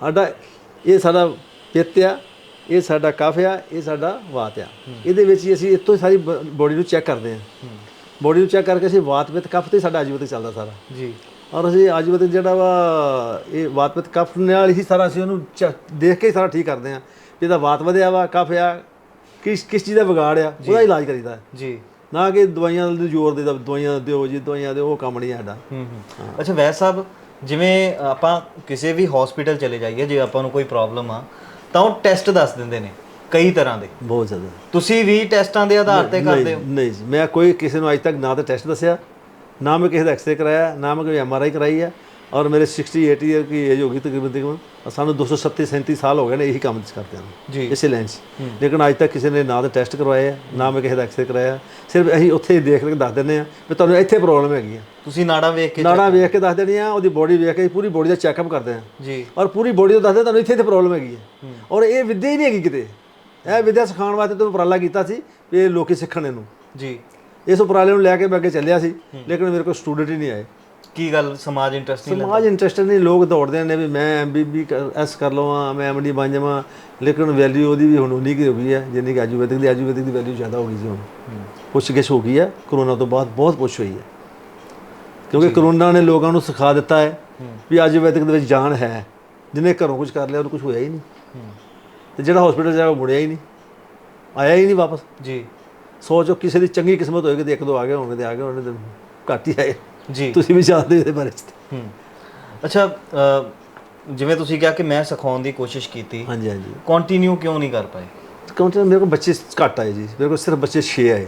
ਸਾਡਾ ਇਹ ਸਾਡਾ ਪਿੱਤ ਆ ਇਹ ਸਾਡਾ ਕਫ ਆ ਇਹ ਸਾਡਾ ਵਾਤ ਆ। ਇਹਦੇ ਵਿੱਚ ਹੀ ਅਸੀਂ ਇੱਥੋਂ ਹੀ ਸਾਰੀ ਬੋਡੀ ਨੂੰ ਚੈੱਕ ਕਰਦੇ ਹਾਂ। ਬੋਡੀ ਨੂੰ ਚੈੱਕ ਕਰਕੇ ਅਸੀਂ ਵਾਤ ਪਿੱਤ ਕਫ ਤੇ ਸਾਡਾ ਆਯੁਰਵੈਦਿਕ ਚੱਲਦਾ ਸਾਰਾ। ਜੀ। ਔਰ ਅਸੀਂ ਆਯੁਰਵੈਦਿਕ ਜਿਹੜਾ ਵਾ ਇਹ ਵਾਤ ਪਿੱਤ ਕਫ ਨਾਲ ਹੀ ਸਾਰਾ ਅਸੀਂ ਉਹਨੂੰ ਦੇਖ ਕੇ ਹੀ ਸਾਰਾ ਠੀਕ ਕਰਦੇ ਹਾਂ ਵੀ ਇਹਦਾ ਵਾਤ ਵਧਿਆ ਵਾ ਕਫ ਆ ਕਿਸ ਕਿਸ ਚੀਜ਼ ਦਾ ਵਿਗਾੜ ਆ ਉਹਦਾ ਇਲਾਜ ਕਰੀਦਾ। ਜੀ। ਨਾ ਕਿ ਦਵਾਈਆਂ ਦੇ ਜ਼ੋਰ ਦੇ ਦਵਾਈਆਂ ਦਿਓ ਜੀ ਦਵਾਈਆਂ ਦੇ ਉਹ ਕੰਮ ਨਹੀਂ ਸਾਡਾ। ਹੂੰ ਹੂੰ। ਅੱਛਾ ਵੈਦ ਸਾਹਿਬ ਜਿਵੇਂ ਆਪਾਂ ਕਿਸੇ ਵੀ ਹਸਪੀਟਲ ਚਲੇ ਜਾਈਏ ਜੇ ਆਪਾਂ ਨੂੰ ਕੋਈ ਪ੍ਰੋਬਲਮ ਆ ਤਾਂ ਉਹ ਟੈਸਟ ਦੱਸ ਦਿੰਦੇ ਨੇ ਕਈ ਤਰ੍ਹਾਂ ਦੇ। ਬਹੁਤ ਜ਼ਿਆਦਾ। ਤੁਸੀਂ ਵੀ ਟੈਸਟਾਂ ਦੇ ਆਧਾਰ ਤੇ ਕਰਦੇ ਹੋ? ਨਹੀਂ ਮੈਂ ਕੋਈ ਕਿਸੇ ਨੂੰ ਅੱਜ ਤੱਕ ਨਾ ਤਾਂ ਟੈਸਟ ਦੱਸਿਆ ਨਾ ਮੈਂ ਕਿਸੇ ਦਾ ਐਕਸਰੇ ਕਰਾਇਆ ਨਾ ਮੈਂ ਕੋਈ ਐਮਆਰਆਈ ਕਰਾਈ ਹੈ ਔਰ ਮੇਰੇ 60 80 ਇਅਰ ਕੀ ਏਜ ਹੋ ਗਈ ਤਕਰੀਬਨ ਤਕਰੀਬਨ ਸਾਨੂੰ 237 37 ਸਾਲ ਹੋ ਗਏ ਨੇ ਇਹੀ ਕੰਮ ਕਰਦੇ ਹਾਂ ਜੀ। ਇਸੇ ਲਾਈਨ 'ਚ। ਲੇਕਿਨ ਅੱਜ ਤੱਕ ਕਿਸੇ ਨੇ ਨਾ ਤਾਂ ਟੈਸਟ ਕਰਵਾਏ ਆ ਨਾ ਮੈਂ ਕਿਸੇ ਦਾ ਐਕਸਰੇ ਕਰਾਇਆ। ਸਿਰਫ ਅਸੀਂ ਉੱਥੇ ਹੀ ਦੇਖ ਕੇ ਦੱਸ ਦਿੰਦੇ ਆ ਵੀ ਤੁਹਾਨੂੰ ਇੱਥੇ ਪ੍ਰੋਬਲਮ ਹੈਗੀ ਆ। ਤੁਸੀਂ ਨਾੜਾ ਵੇਖ ਕੇ ਨਾੜਾਂ ਵੇਖ ਕੇ ਦੱਸ ਦੇਣੀ ਆ ਉਹਦੀ ਬੋਡੀ ਵੇਖ ਕੇ ਪੂਰੀ ਬੋਡੀ ਦਾ ਚੈੱਕਅਪ ਕਰਦੇ ਆ। ਜੀ। ਔਰ ਪੂਰੀ ਬੋਡੀ ਤੋਂ ਦੱਸਦੇ ਤੁਹਾਨੂੰ ਇੱਥੇ ਤੇ ਪ੍ਰੋਬਲਮ ਹੈਗੀ ਹੈ। ਔਰ ਇਹ ਵਿਦਿਆ ਹੀ ਨਹੀਂ ਹੈਗੀ ਕਿਤੇ। ਇਹ ਵਿਦਿਆ ਸਿਖਾਉਣ ਵਾਸਤੇ ਤੋਂ ਉਪਰਾਲਾ ਕੀਤਾ ਸੀ ਵੀ ਇਹ ਲੋਕੀ ਸਿੱਖਣ ਇਹਨੂੰ। ਜੀ। ਇਸ ਉਪਰਾਲੇ ਨੂੰ ਲੈ ਕੇ ਮੈਂ ਅੱਗੇ ਚੱਲਿਆ ਸੀ ਲੇਕਿਨ ਮੇਰੇ ਕੋਲ ਸਟੂਡੈਂਟ ਹੀ ਨਹੀਂ ਆਏ। ਕੀ ਗੱਲ ਸਮਾਜ ਇੰਟਰਸਟਿੰਗ ਸਮਾਜ ਇੰਟਰਸਟਡ ਨਹੀਂ ਲੋਕ ਦੌੜਦੇ ਨੇ ਵੀ ਮੈਂ ਐਮਬੀਬੀ ਐਸ ਕਰ ਲਵਾਂ ਮੈਂ ਐਮਡੀ ਬਣ ਜਾਵਾਂ ਲੇਕਿਨ ਵੈਲਿਊ ਉਹਦੀ ਵੀ ਹੁਣ ਉਨੀ ਕੀ ਹੋ ਗਈ ਹੈ ਜਿੰਨੀ ਕਿ ਆਯੁਰਵੈਦਿਕ ਦੀ ਆਯੁਰਵੈਦਿਕ ਦੀ ਵੈਲਿਊ ਜ਼ਿਆਦਾ ਹੋ ਗਈ ਜੀ ਹੁਣ। ਪੁੱਛ ਗਿੱਛ ਹੋ ਗਈ ਹੈ ਕਰੋਨਾ ਤੋਂ ਬਾਅਦ ਬਹੁਤ ਪੁੱਛ ਹੋਈ ਹੈ। ਕਿਉਂਕਿ ਕਰੋਨਾ ਨੇ ਲੋਕਾਂ ਨੂੰ ਸਿਖਾ ਦਿੱਤਾ ਹੈ ਵੀ ਆਯੁਰਵੈਦਿਕ ਦੇ ਵਿੱਚ ਜਾਨ ਹੈ। ਜਿਹਨੇ ਘਰੋਂ ਕੁਝ ਕਰ ਲਿਆ ਉਹਨੂੰ ਕੁਝ ਹੋਇਆ ਹੀ ਨਹੀਂ। ਤੇ ਜਿਹੜਾ ਹਸਪੀਟਲ ਜਾ ਮੁੜਿਆ ਹੀ ਨਹੀਂ। ਆਇਆ ਹੀ ਨਹੀਂ ਵਾਪਸ। ਜੀ। ਸੋਚੋ ਕਿਸੇ ਦੀ ਚੰਗੀ ਕਿਸਮਤ ਹੋਏਗੀ ਤੇ ਇੱਕ ਦੋ ਆ ਗਏ ਹੋਣਗੇ ਤੇ ਆ ਗਏ ਹੋਣਗੇ ਤੇ ਘੱਟ ਹੀ ਆਏ। ਜੀ। ਤੁਸੀਂ ਵੀ ਜਾਣਦੇ ਹੋ ਇਹਦੇ ਬਾਰੇ। ਚ ਹੂੰ। ਅੱਛਾ ਜਿਵੇਂ ਤੁਸੀਂ ਕਿਹਾ ਕਿ ਮੈਂ ਸਿਖਾਉਣ ਦੀ ਕੋਸ਼ਿਸ਼ ਕੀਤੀ। ਹਾਂਜੀ ਹਾਂਜੀ। ਕੰਟੀਨਿਊ ਕਿਉਂ ਨਹੀਂ ਕਰ ਪਾਏ? ਕਾਉਂਟਰ ਮੇਰੇ ਕੋਲ ਬੱਚੇ ਘੱਟ ਆਏ ਜੀ। ਮੇਰੇ ਕੋਲ ਸਿਰਫ ਬੱਚੇ 6 ਆਏ।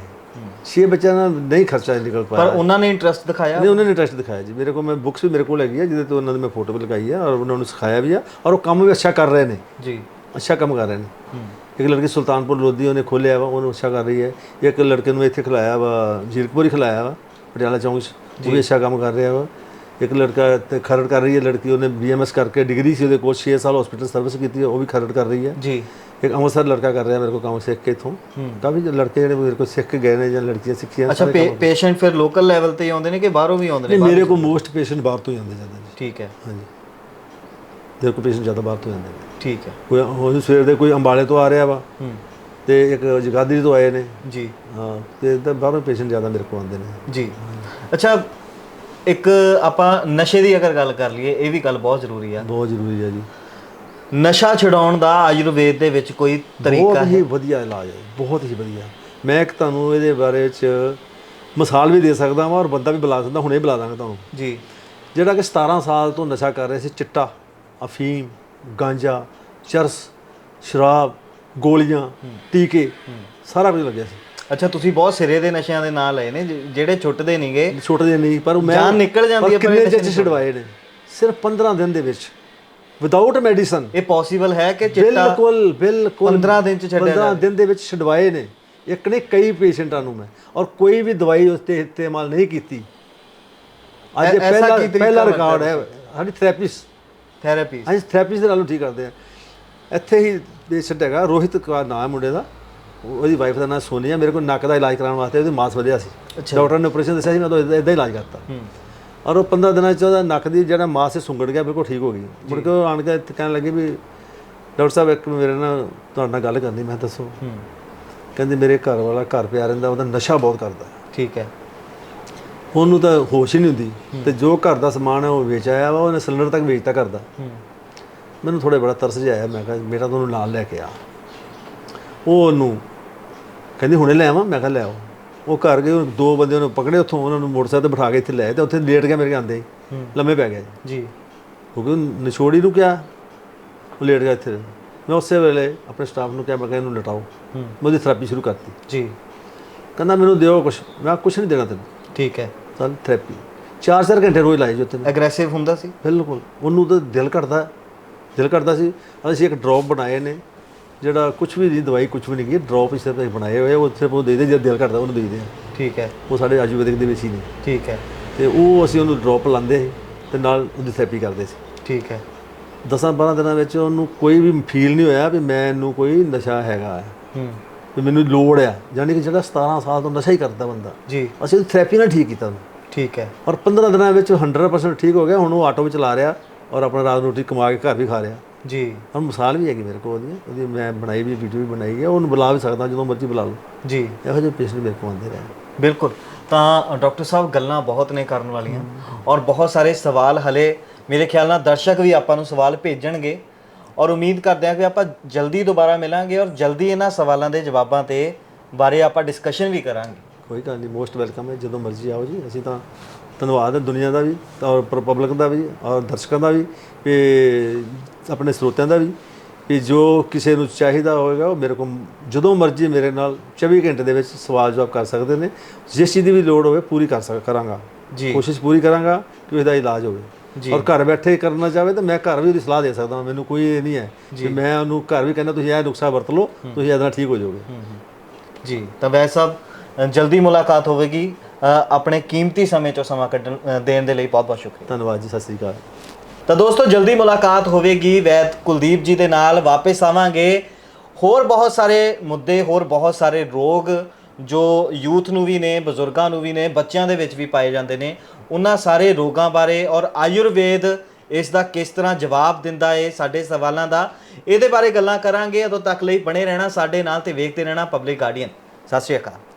6 ਬੱਚਿਆਂ ਨਾਲ ਨਹੀਂ ਖਰਚਾ ਨਿਕਲ ਪਰ ਪਾਇਆ। ਉਹਨਾਂ ਨੇ ਇੰਟਰਸਟ ਦਿਖਾਇਆ? ਨਹੀਂ ਉਹਨਾਂ ਨੇ ਇੰਟਰਸਟ ਦਿਖਾਇਆ ਜੀ। ਮੇਰੇ ਕੋਲ ਮੈਂ ਬੁੱਕਸ ਵੀ ਮੇਰੇ ਕੋਲ ਹੈਗੀ ਆ ਜਿਹਦੇ ਤੋਂ ਉਹਨਾਂ ਦੀ ਮੈਂ ਫੋਟੋ ਵੀ ਲਗਾਈ ਆ ਔਰ ਉਹਨਾਂ ਨੂੰ ਸਿਖਾਇਆ ਵੀ ਆ ਔਰ ਉਹ ਕੰਮ ਵੀ ਅੱਛਾ ਕਰ ਰਹੇ ਨੇ। ਜੀ। ਅੱਛਾ ਕੰਮ ਕਰ ਰਹੇ ਨੇ। ਹੂੰ। ਇੱਕ ਲੜਕੀ ਸੁਲਤਾਨਪੁਰ ਲੋਧੀ ਉਹਨੇ ਖੋਲਿਆ ਵਾ ਉਹਨੂੰ ਅੱਛਾ ਕਰ ਰਹੀ ਹੈ। ਇੱਕ ਲੜਕੇ ਨੂੰ ਇੱਥੇ ਖਿਲਾਇਆ ਵਾ ਜੀਰਕਪੁਰ ਹੀ ਖਿਲਾਇਆ ਵਾ ਪਟਿਆਲਾ ਚੌਂਕ 'ਚ। ਉਹ ਵੀ ਅੱਛਾ ਕੰਮ ਕਰ ਰਿਹਾ ਵਾ। ਇੱਕ ਲੜਕਾ ਤੇ ਖਰੜ ਕਰ ਰਹੀ ਹੈ ਲੜਕੀ ਉਹਨੇ ਬੀਐਮਐਸ ਕਰਕੇ ਡਿਗਰੀ ਸੀ ਉਹਦੇ ਕੋਲ 6 ਸਾਲ ਹਸਪੀਟਲ ਸਰਵਿਸ ਕੀਤੀ ਹੈ ਉਹ ਵੀ ਖਰੜ ਕਰ ਰਹੀ ਹੈ। ਜੀ। ਇੱਕ ਅੰਮ੍ਰਿਤਸਰ ਲੜਕਾ ਕਰ ਰਿਹਾ ਮੇਰੇ ਕੋਲ ਕੰਮ ਸਿੱਖ ਕੇ ਇਥੋਂ। ਕਾਫੀ ਲੜਕੇ ਜਿਹੜੇ ਮੇਰੇ ਕੋਲ ਸਿੱਖ ਕੇ ਗਏ ਨੇ ਜਾਂ ਲੜਕੀਆਂ ਸਿੱਖੀਆਂ ਅੱਛਾ ਪੇਸ਼ੈਂਟ ਫਿਰ ਲੋਕਲ ਲੈਵਲ ਤੇ ਆਉਂਦੇ ਨੇ ਕਿ ਬਾਹਰੋਂ ਵੀ ਆਉਂਦੇ ਨੇ? ਮੇਰੇ ਕੋਲ ਮੋਸਟ ਪੇਸ਼ੈਂਟ ਬਾਹਰ ਤੋਂ ਹੀ ਆਉਂਦੇ ਜਾਂਦੇ ਨੇ ਠੀਕ ਹੈ। ਹਾਂਜੀ। ਮੇਰੇ ਕੋਲ ਪੇਸ਼ੈਂਟ ਜ਼ਿਆਦਾ ਬਾਹਰ ਤੋਂ ਆਉਂਦੇ ਨੇ। ਠੀਕ ਹੈ। ਕੋਈ ਹੁਣ ਸਵੇਰ ਦੇ ਕੋਈ ਅੰਬਾਲੇ ਤੋਂ ਆ ਰਿਹਾ ਵਾ ਤੇ ਇੱਕ ਜਗਾਦਰੀ ਤੋਂ ਆਏ ਨੇ। ਜੀ। ਹਾਂ ਤੇ ਬਾਹਰੋਂ ਪੇਸ਼ੈਂਟ ਜ਼ਿਆਦਾ ਮੇਰੇ ਕੋਲ ਆਉਂਦੇ ਨੇ। ਜੀ। ਅੱਛਾ ਇੱਕ ਆਪਾਂ ਨਸ਼ੇ ਦੀ ਅਗਰ ਗੱਲ ਕਰ ਲਈਏ ਇਹ ਵੀ ਗੱਲ ਬਹੁਤ ਜ਼ਰੂਰੀ ਆ। ਬਹੁਤ ਜ਼ਰੂਰੀ ਹੈ ਜੀ। ਨਸ਼ਾ ਛਡਾਉਣ ਦਾ ਆਯੁਰਵੇਦ ਦੇ ਵਿੱਚ ਕੋਈ ਤਰੀਕਾ ਬਹੁਤ ਹੀ ਵਧੀਆ ਇਲਾਜ ਹੈ ਬਹੁਤ ਹੀ ਵਧੀਆ। ਮੈਂ ਇੱਕ ਤੁਹਾਨੂੰ ਇਹਦੇ ਬਾਰੇ ਵਿੱਚ ਮਿਸਾਲ ਵੀ ਦੇ ਸਕਦਾ ਹਾਂ ਔਰ ਬੰਦਾ ਵੀ ਬੁਲਾ ਸਕਦਾ ਹੁਣੇ ਬੁਲਾ ਦਾਂਗਾ ਤੁਹਾਨੂੰ। ਜੀ। ਜਿਹੜਾ ਕਿ 17 ਸਾਲ ਤੋਂ ਨਸ਼ਾ ਕਰ ਰਿਹਾ ਸੀ ਚਿੱਟਾ ਅਫੀਮ ਗਾਂਜਾ ਚਰਸ ਸ਼ਰਾਬ ਗੋਲੀਆਂ ਟੀਕੇ ਸਾਰਾ ਕੁਝ ਲੱਗਿਆ ਸੀ। ਅੱਛਾ ਤੁਸੀਂ ਬਹੁਤ ਸਿਰੇ ਦੇ ਨਸ਼ਿਆਂ ਦੇ ਨਾਂ ਲਏ ਨੇ ਜਿਹੜੇ ਛੁੱਟਦੇ ਨਹੀਂਗੇ ਛੋਟੇ ਜਿਹੇ ਨਹੀਂ ਪਰ ਮੈਂ ਜਾਨ ਨਿਕਲ ਜਾਂਦੀ ਹੈ, ਕਿੰਨੇ ਚ ਛਡਵਾਏ ਨੇ? ਸਿਰਫ 15 ਦਿਨ ਦੇ ਵਿੱਚ। ਵਿਦਆਊਟ ਮੈਡੀਸਨ ਇਹ ਪੋਸੀਬਲ ਹੈ ਕਿ ਚਿੱਟਾ ਬਿਲਕੁਲ ਬਿਲਕੁਲ। 15 ਦਿਨ ਚ ਛੱਡਿਆ 15 ਦਿਨ ਦੇ ਵਿੱਚ ਛਡਵਾਏ ਨੇ। ਇੱਕ ਨੇ ਕਈ ਪੇਸ਼ੈਂਟਾਂ ਨੂੰ ਮੈਂ। ਔਰ ਕੋਈ ਵੀ ਦਵਾਈ ਉਸ ਤੇ ਇਸਤੇਮਾਲ ਨਹੀਂ ਕੀਤੀ। ਅੱਜ ਪਹਿਲਾ ਪਹਿਲਾ ਰਿਕਾਰਡ ਹੈ। ਸਾਡੀ ਥੈਰੇਪਿਸਟ ਥੈਰੇਪੀ ਅਸੀਂ ਥੈਰੇਪਿਸਟ ਦੇ ਨਾਲੋਂ ਠੀਕ ਕਰਦੇ ਆ। ਇੱਥੇ ਹੀ ਪੇਸ਼ੈਂਟ ਹੈਗਾ ਰੋਹਿਤ ਕੁਮਾਰ ਨਾਮ ਮੁੰਡੇ ਦਾ। ਉਹਦੀ ਵਾਈਫ ਦਾ ਨਾਮ ਸੋਨੀਆ ਮੇਰੇ ਕੋਲ ਨੱਕ ਦਾ ਇਲਾਜ ਕਰਾਉਣ ਵਾਸਤੇ ਉਹਦੀ ਮਾਸ ਵਧਿਆ ਸੀ। ਡਾਕਟਰ ਨੇ ਆਪਰੇਸ਼ਨ ਦੱਸਿਆ ਸੀ ਮੈਂ ਤਾਂ ਇਦਾਂ ਇਦਾਂ ਇਲਾਜ ਕਰਤਾ। ਹੂੰ। ਔਰ ਉਹ 15 ਦਿਨਾਂ ਚ ਉਹਦਾ ਨੱਕ ਦੀ ਜਿਹੜਾ ਮਾਸ ਸੀ ਸੁੰਗੜ ਗਿਆ ਬਿਲਕੁਲ ਠੀਕ ਹੋ ਗਈ। ਮੁੜ ਕੇ ਆਣ ਕੇ ਇੱਥੇ ਕਹਿਣ ਲੱਗੇ ਵੀ ਡਾਕਟਰ ਸਾਹਿਬ ਇੱਕ ਮੇਰੇ ਨਾਲ ਤੁਹਾਡੇ ਨਾਲ ਗੱਲ ਕਰਨੀ ਮੈਂ ਦੱਸੋ। ਹੂੰ। ਕਹਿੰਦੇ ਮੇਰੇ ਘਰ ਵਾਲਾ ਘਰ ਪਿਆ ਰਹਿੰਦਾ ਉਹਦਾ ਨਸ਼ਾ ਬਹੁਤ ਕਰਦਾ। ਠੀਕ ਹੈ। ਉਹਨੂੰ ਤਾਂ ਹੋਸ਼ ਹੀ ਨਹੀਂ ਹੁੰਦੀ। ਤੇ ਜੋ ਘਰ ਦਾ ਸਮਾਨ ਹੈ ਉਹ ਵੇਚ ਆਇਆ ਵਾ ਉਹਨੇ ਸਿਲੰਡਰ ਤੱਕ ਵੇਚਤਾ ਕਰਦਾ ਹੂੰ। ਮੈਨੂੰ ਥੋੜੇ ਬੜਾ ਤਰਸ ਜਿਹਾ ਆਇਆ ਮੈਂ ਕਿਹਾ ਬੇਟਾ ਤੂੰ ਉਹਨੂੰ ਨਾਲ ਲੈ ਕੇ ਆ। ਉਹ ਉਹਨੂੰ ਕਹਿੰਦੀ ਹੁਣੇ ਲੈ ਆਵਾਂ? ਮੈਂ ਕਿਹਾ ਲੈ ਆਓ। ਉਹ ਘਰ ਗਏ ਉਹ ਦੋ ਬੰਦੇ ਉਹਨੂੰ ਪਕੜੇ ਉੱਥੋਂ ਉਹਨਾਂ ਨੂੰ ਮੋਟਰਸਾਈਕਲ ਤੇ ਬਿਠਾ ਕੇ ਇੱਥੇ ਲੈ ਆਏ ਤੇ ਉੱਥੇ ਲੇਟ ਗਿਆ ਮੇਰੇ ਆਂਦੇ ਹੂੰ। ਲੰਮੇ ਪੈ ਗਿਆ ਜੀ। ਕਿਉਂਕਿ ਉਹ ਨਿਛੋੜੀ ਨੂੰ ਕਿਹਾ? ਉਹ ਲੇਟ ਗਿਆ ਇੱਥੇ। ਮੈਂ ਉਸੇ ਵੇਲੇ ਆਪਣੇ ਸਟਾਫ ਨੂੰ ਕਿਹਾ ਮੈਂ ਕਿਹਾ ਇਹਨੂੰ ਲਟਾਓ। ਮੈਂ ਉਹਦੀ ਥੈਰੇਪੀ ਸ਼ੁਰੂ ਕਰਤੀ। ਜੀ। ਕਹਿੰਦਾ ਮੈਨੂੰ ਦਿਓ ਕੁਛ। ਮੈਂ ਕੁਛ ਨਹੀਂ ਦੇਣਾ ਤੈਨੂੰ। ਠੀਕ ਹੈ। ਚੱਲ ਥੈਰੇਪੀ। 4-4 ਘੰਟੇ ਰੋਜ਼ ਲਾਏ ਜੋ ਤੈਨੂੰ ਐਗਰੈਸਿਵ ਹੁੰਦਾ ਸੀ? ਬਿਲਕੁਲ। ਉਹਨੂੰ ਤਾਂ ਦਿਲ ਕਰਦਾ ਦਿਲ ਕਰਦਾ ਸੀ। ਅਸੀਂ ਇੱਕ ਡ੍ਰੌਪ ਬਣਾਏ ਨੇ। ਜਿਹੜਾ ਕੁਛ ਵੀ ਨਹੀਂ ਦਵਾਈ ਕੁਛ ਵੀ ਨਹੀਂ ਕੀ ਡ੍ਰੌਪ ਇਸ ਤਰ੍ਹਾਂ ਬਣਾਏ ਹੋਏ ਆ, ਉਹ ਸਿਰਫ ਉਹ ਦੇ ਦੇ ਜਦ ਦਿਲ ਕਰਦਾ ਉਹਨੂੰ ਦੇ ਦੇ। ਠੀਕ ਹੈ। ਉਹ ਸਾਡੇ ਆਯੁਰਵੈਦਿਕ ਦੇ ਵਿੱਚ ਹੀ ਨੇ। ਠੀਕ ਹੈ। ਤੇ ਉਹ ਅਸੀਂ ਉਹਨੂੰ ਡ੍ਰੌਪ ਲਾਉਂਦੇ ਸੀ ਤੇ ਨਾਲ ਉਹਦੀ ਥੈਰੇਪੀ ਕਰਦੇ ਸੀ। ਠੀਕ ਹੈ। 10-12 ਦਿਨਾਂ ਵਿੱਚ ਉਹਨੂੰ ਕੋਈ ਵੀ ਫੀਲ ਨਹੀਂ ਹੋਇਆ ਵੀ ਮੈਨੂੰ ਕੋਈ ਨਸ਼ਾ ਹੈਗਾ ਹੈ। ਹੂੰ। ਵੀ ਮੈਨੂੰ ਲੋੜ ਆ। ਯਾਨੀ ਕਿ ਜਿਹੜਾ 17 ਸਾਲ ਤੋਂ ਨਸ਼ਾ ਹੀ ਕਰਦਾ ਬੰਦਾ। ਜੀ। ਅਸੀਂ ਉਹਦੀ ਥੈਰੇਪੀ ਨਾਲ ਠੀਕ ਕੀਤਾ ਉਹਨੂੰ। ਠੀਕ ਹੈ। ਔਰ 15 ਦਿਨਾਂ ਵਿੱਚ 100% ਠੀਕ ਹੋ ਗਿਆ। ਹੁਣ ਉਹ ਆਟੋ ਵਿੱਚ ਚਲਾ ਰਿਹਾ ਔਰ ਆਪਣਾ ਰਾਤ ਨੂੰ ਰੋਟੀ ਕਮਾ ਕੇ ਘਰ ਵੀ ਖਾ ਰਿਹਾ। ਜੀ। ਹੁਣ ਮਿਸਾਲ ਵੀ ਹੈਗੀ ਮੇਰੇ ਕੋਲ ਉਹਦੀ। ਉਹਦੀ ਮੈਂ ਬਣਾਈ ਵੀ ਵੀਡੀਓ ਵੀ ਬਣਾਈ ਹੈ। ਉਹਨੂੰ ਬੁਲਾ ਵੀ ਸਕਦਾ ਜਦੋਂ ਮਰਜ਼ੀ ਬੁਲਾ ਲਓ। ਜੀ। ਇਹੋ ਜਿਹੇ ਪੇਸ਼ੈਂਟ ਮੇਰੇ ਕੋਲ ਆਉਂਦੇ ਰਹੇ ਬਿਲਕੁਲ। ਤਾਂ ਡਾਕਟਰ ਸਾਹਿਬ ਗੱਲਾਂ ਬਹੁਤ ਨੇ ਕਰਨ ਵਾਲੀਆਂ। ਔਰ ਬਹੁਤ ਸਾਰੇ ਸਵਾਲ ਹਲੇ ਮੇਰੇ ਖਿਆਲ ਨਾਲ ਦਰਸ਼ਕ ਵੀ ਆਪਾਂ ਨੂੰ ਸਵਾਲ ਭੇਜਣਗੇ। ਔਰ ਉਮੀਦ ਕਰਦੇ ਹਾਂ ਕਿ ਆਪਾਂ ਜਲਦੀ ਦੁਬਾਰਾ ਮਿਲਾਂਗੇ ਔਰ ਜਲਦੀ ਇਹਨਾਂ ਸਵਾਲਾਂ ਦੇ ਜਵਾਬਾਂ ਤੇ ਬਾਰੇ ਆਪਾਂ ਡਿਸਕਸ਼ਨ ਵੀ ਕਰਾਂਗੇ। ਕੋਈ ਗੱਲ ਨਹੀਂ ਮੋਸਟ ਵੈਲਕਮ ਹੈ। ਜਦੋਂ ਮਰਜ਼ੀ ਆਓ ਜੀ। ਅਸੀਂ ਤਾਂ ਧੰਨਵਾਦ ਹੈ ਦੁਨੀਆ ਦਾ ਵੀ ਔਰ ਪਬਲਿਕ ਦਾ ਵੀ ਔਰ ਦਰਸ਼ਕਾਂ ਦਾ ਵੀ। ਵੀ ਆਪਣੇ ਸਰੋਤਿਆਂ ਦਾ ਵੀ ਵੀ ਜੋ ਕਿਸੇ ਨੂੰ ਚਾਹੀਦਾ ਹੋਵੇਗਾ ਉਹ ਮੇਰੇ ਕੋਲ ਜਦੋਂ ਮਰਜ਼ੀ ਮੇਰੇ ਨਾਲ 24 ਘੰਟੇ ਦੇ ਵਿੱਚ ਸਵਾਲ ਜਵਾਬ ਕਰ ਸਕਦੇ ਨੇ। ਜਿਸ ਚੀਜ਼ ਦੀ ਵੀ ਲੋੜ ਹੋਵੇ ਪੂਰੀ ਕਰ ਸਕ ਕਰਾਂਗਾ। ਜੀ। ਕੋਸ਼ਿਸ਼ ਪੂਰੀ ਕਰਾਂਗਾ ਕਿ ਇਹਦਾ ਇਲਾਜ ਹੋਵੇ। ਜੀ। ਔਰ ਘਰ ਬੈਠੇ ਕਰਨਾ ਚਾਹਵੇ ਤਾਂ ਮੈਂ ਘਰ ਵੀ ਉਹਦੀ ਸਲਾਹ ਦੇ ਸਕਦਾ ਮੈਨੂੰ ਕੋਈ ਇਹ ਨਹੀਂ ਹੈ ਕਿ ਮੈਂ ਉਹਨੂੰ ਘਰ ਵੀ ਕਹਿੰਦਾ ਤੁਸੀਂ ਇਹ ਨੁਕਸਾ ਵਰਤ ਲਓ ਤੁਸੀਂ ਇਹਦੇ ਨਾਲ ਠੀਕ ਹੋ ਜਾਓਗੇ। ਜੀ ਤਾਂ ਵੈਸੇ ਸਾਹਿਬ ਜਲਦੀ ਮੁਲਾਕਾਤ ਹੋਵੇਗੀ। ਆਪਣੇ ਕੀਮਤੀ ਸਮੇਂ ਚੋਂ ਸਮਾਂ ਕੱਢਣ ਦੇਣ ਦੇ ਲਈ ਬਹੁਤ ਬਹੁਤ ਸ਼ੁਕਰੀਆ। ਧੰਨਵਾਦ ਜੀ ਸਤਿ ਸ੍ਰੀ ਅਕਾਲ। ਤਾਂ ਦੋਸਤੋ, ਜਲਦੀ ਮੁਲਾਕਾਤ ਹੋਵੇਗੀ ਵੈਦ ਕੁਲਦੀਪ ਜੀ ਦੇ ਨਾਲ। ਵਾਪਸ ਆਵਾਂਗੇ। ਹੋਰ ਬਹੁਤ ਸਾਰੇ ਮੁੱਦੇ, ਹੋਰ ਬਹੁਤ ਸਾਰੇ ਰੋਗ ਜੋ ਯੂਥ ਨੂੰ ਵੀ ਨੇ, ਬਜ਼ੁਰਗਾਂ ਨੂੰ ਵੀ ਨੇ, ਬੱਚਿਆਂ ਦੇ ਵਿੱਚ ਵੀ ਪਾਏ ਜਾਂਦੇ ਨੇ, ਉਹਨਾਂ ਸਾਰੇ ਰੋਗਾਂ ਬਾਰੇ ਔਰ ਆਯੁਰਵੇਦ ਇਸ ਦਾ ਕਿਸ ਤਰ੍ਹਾਂ ਜਵਾਬ ਦਿੰਦਾ ਏ, ਸਾਡੇ ਸਵਾਲਾਂ ਦਾ, ਇਹਦੇ ਬਾਰੇ ਗੱਲਾਂ ਕਰਾਂਗੇ। ਉਦੋਂ ਤੱਕ ਲਈ ਬਣੇ ਰਹਿਣਾ ਸਾਡੇ ਨਾਲ ਤੇ ਵੇਖਦੇ ਰਹਿਣਾ ਪਬਲਿਕ ਗਾਰਡੀਅਨ ਸਤਿ ਸ਼੍ਰੀ ਅਕਾਲ।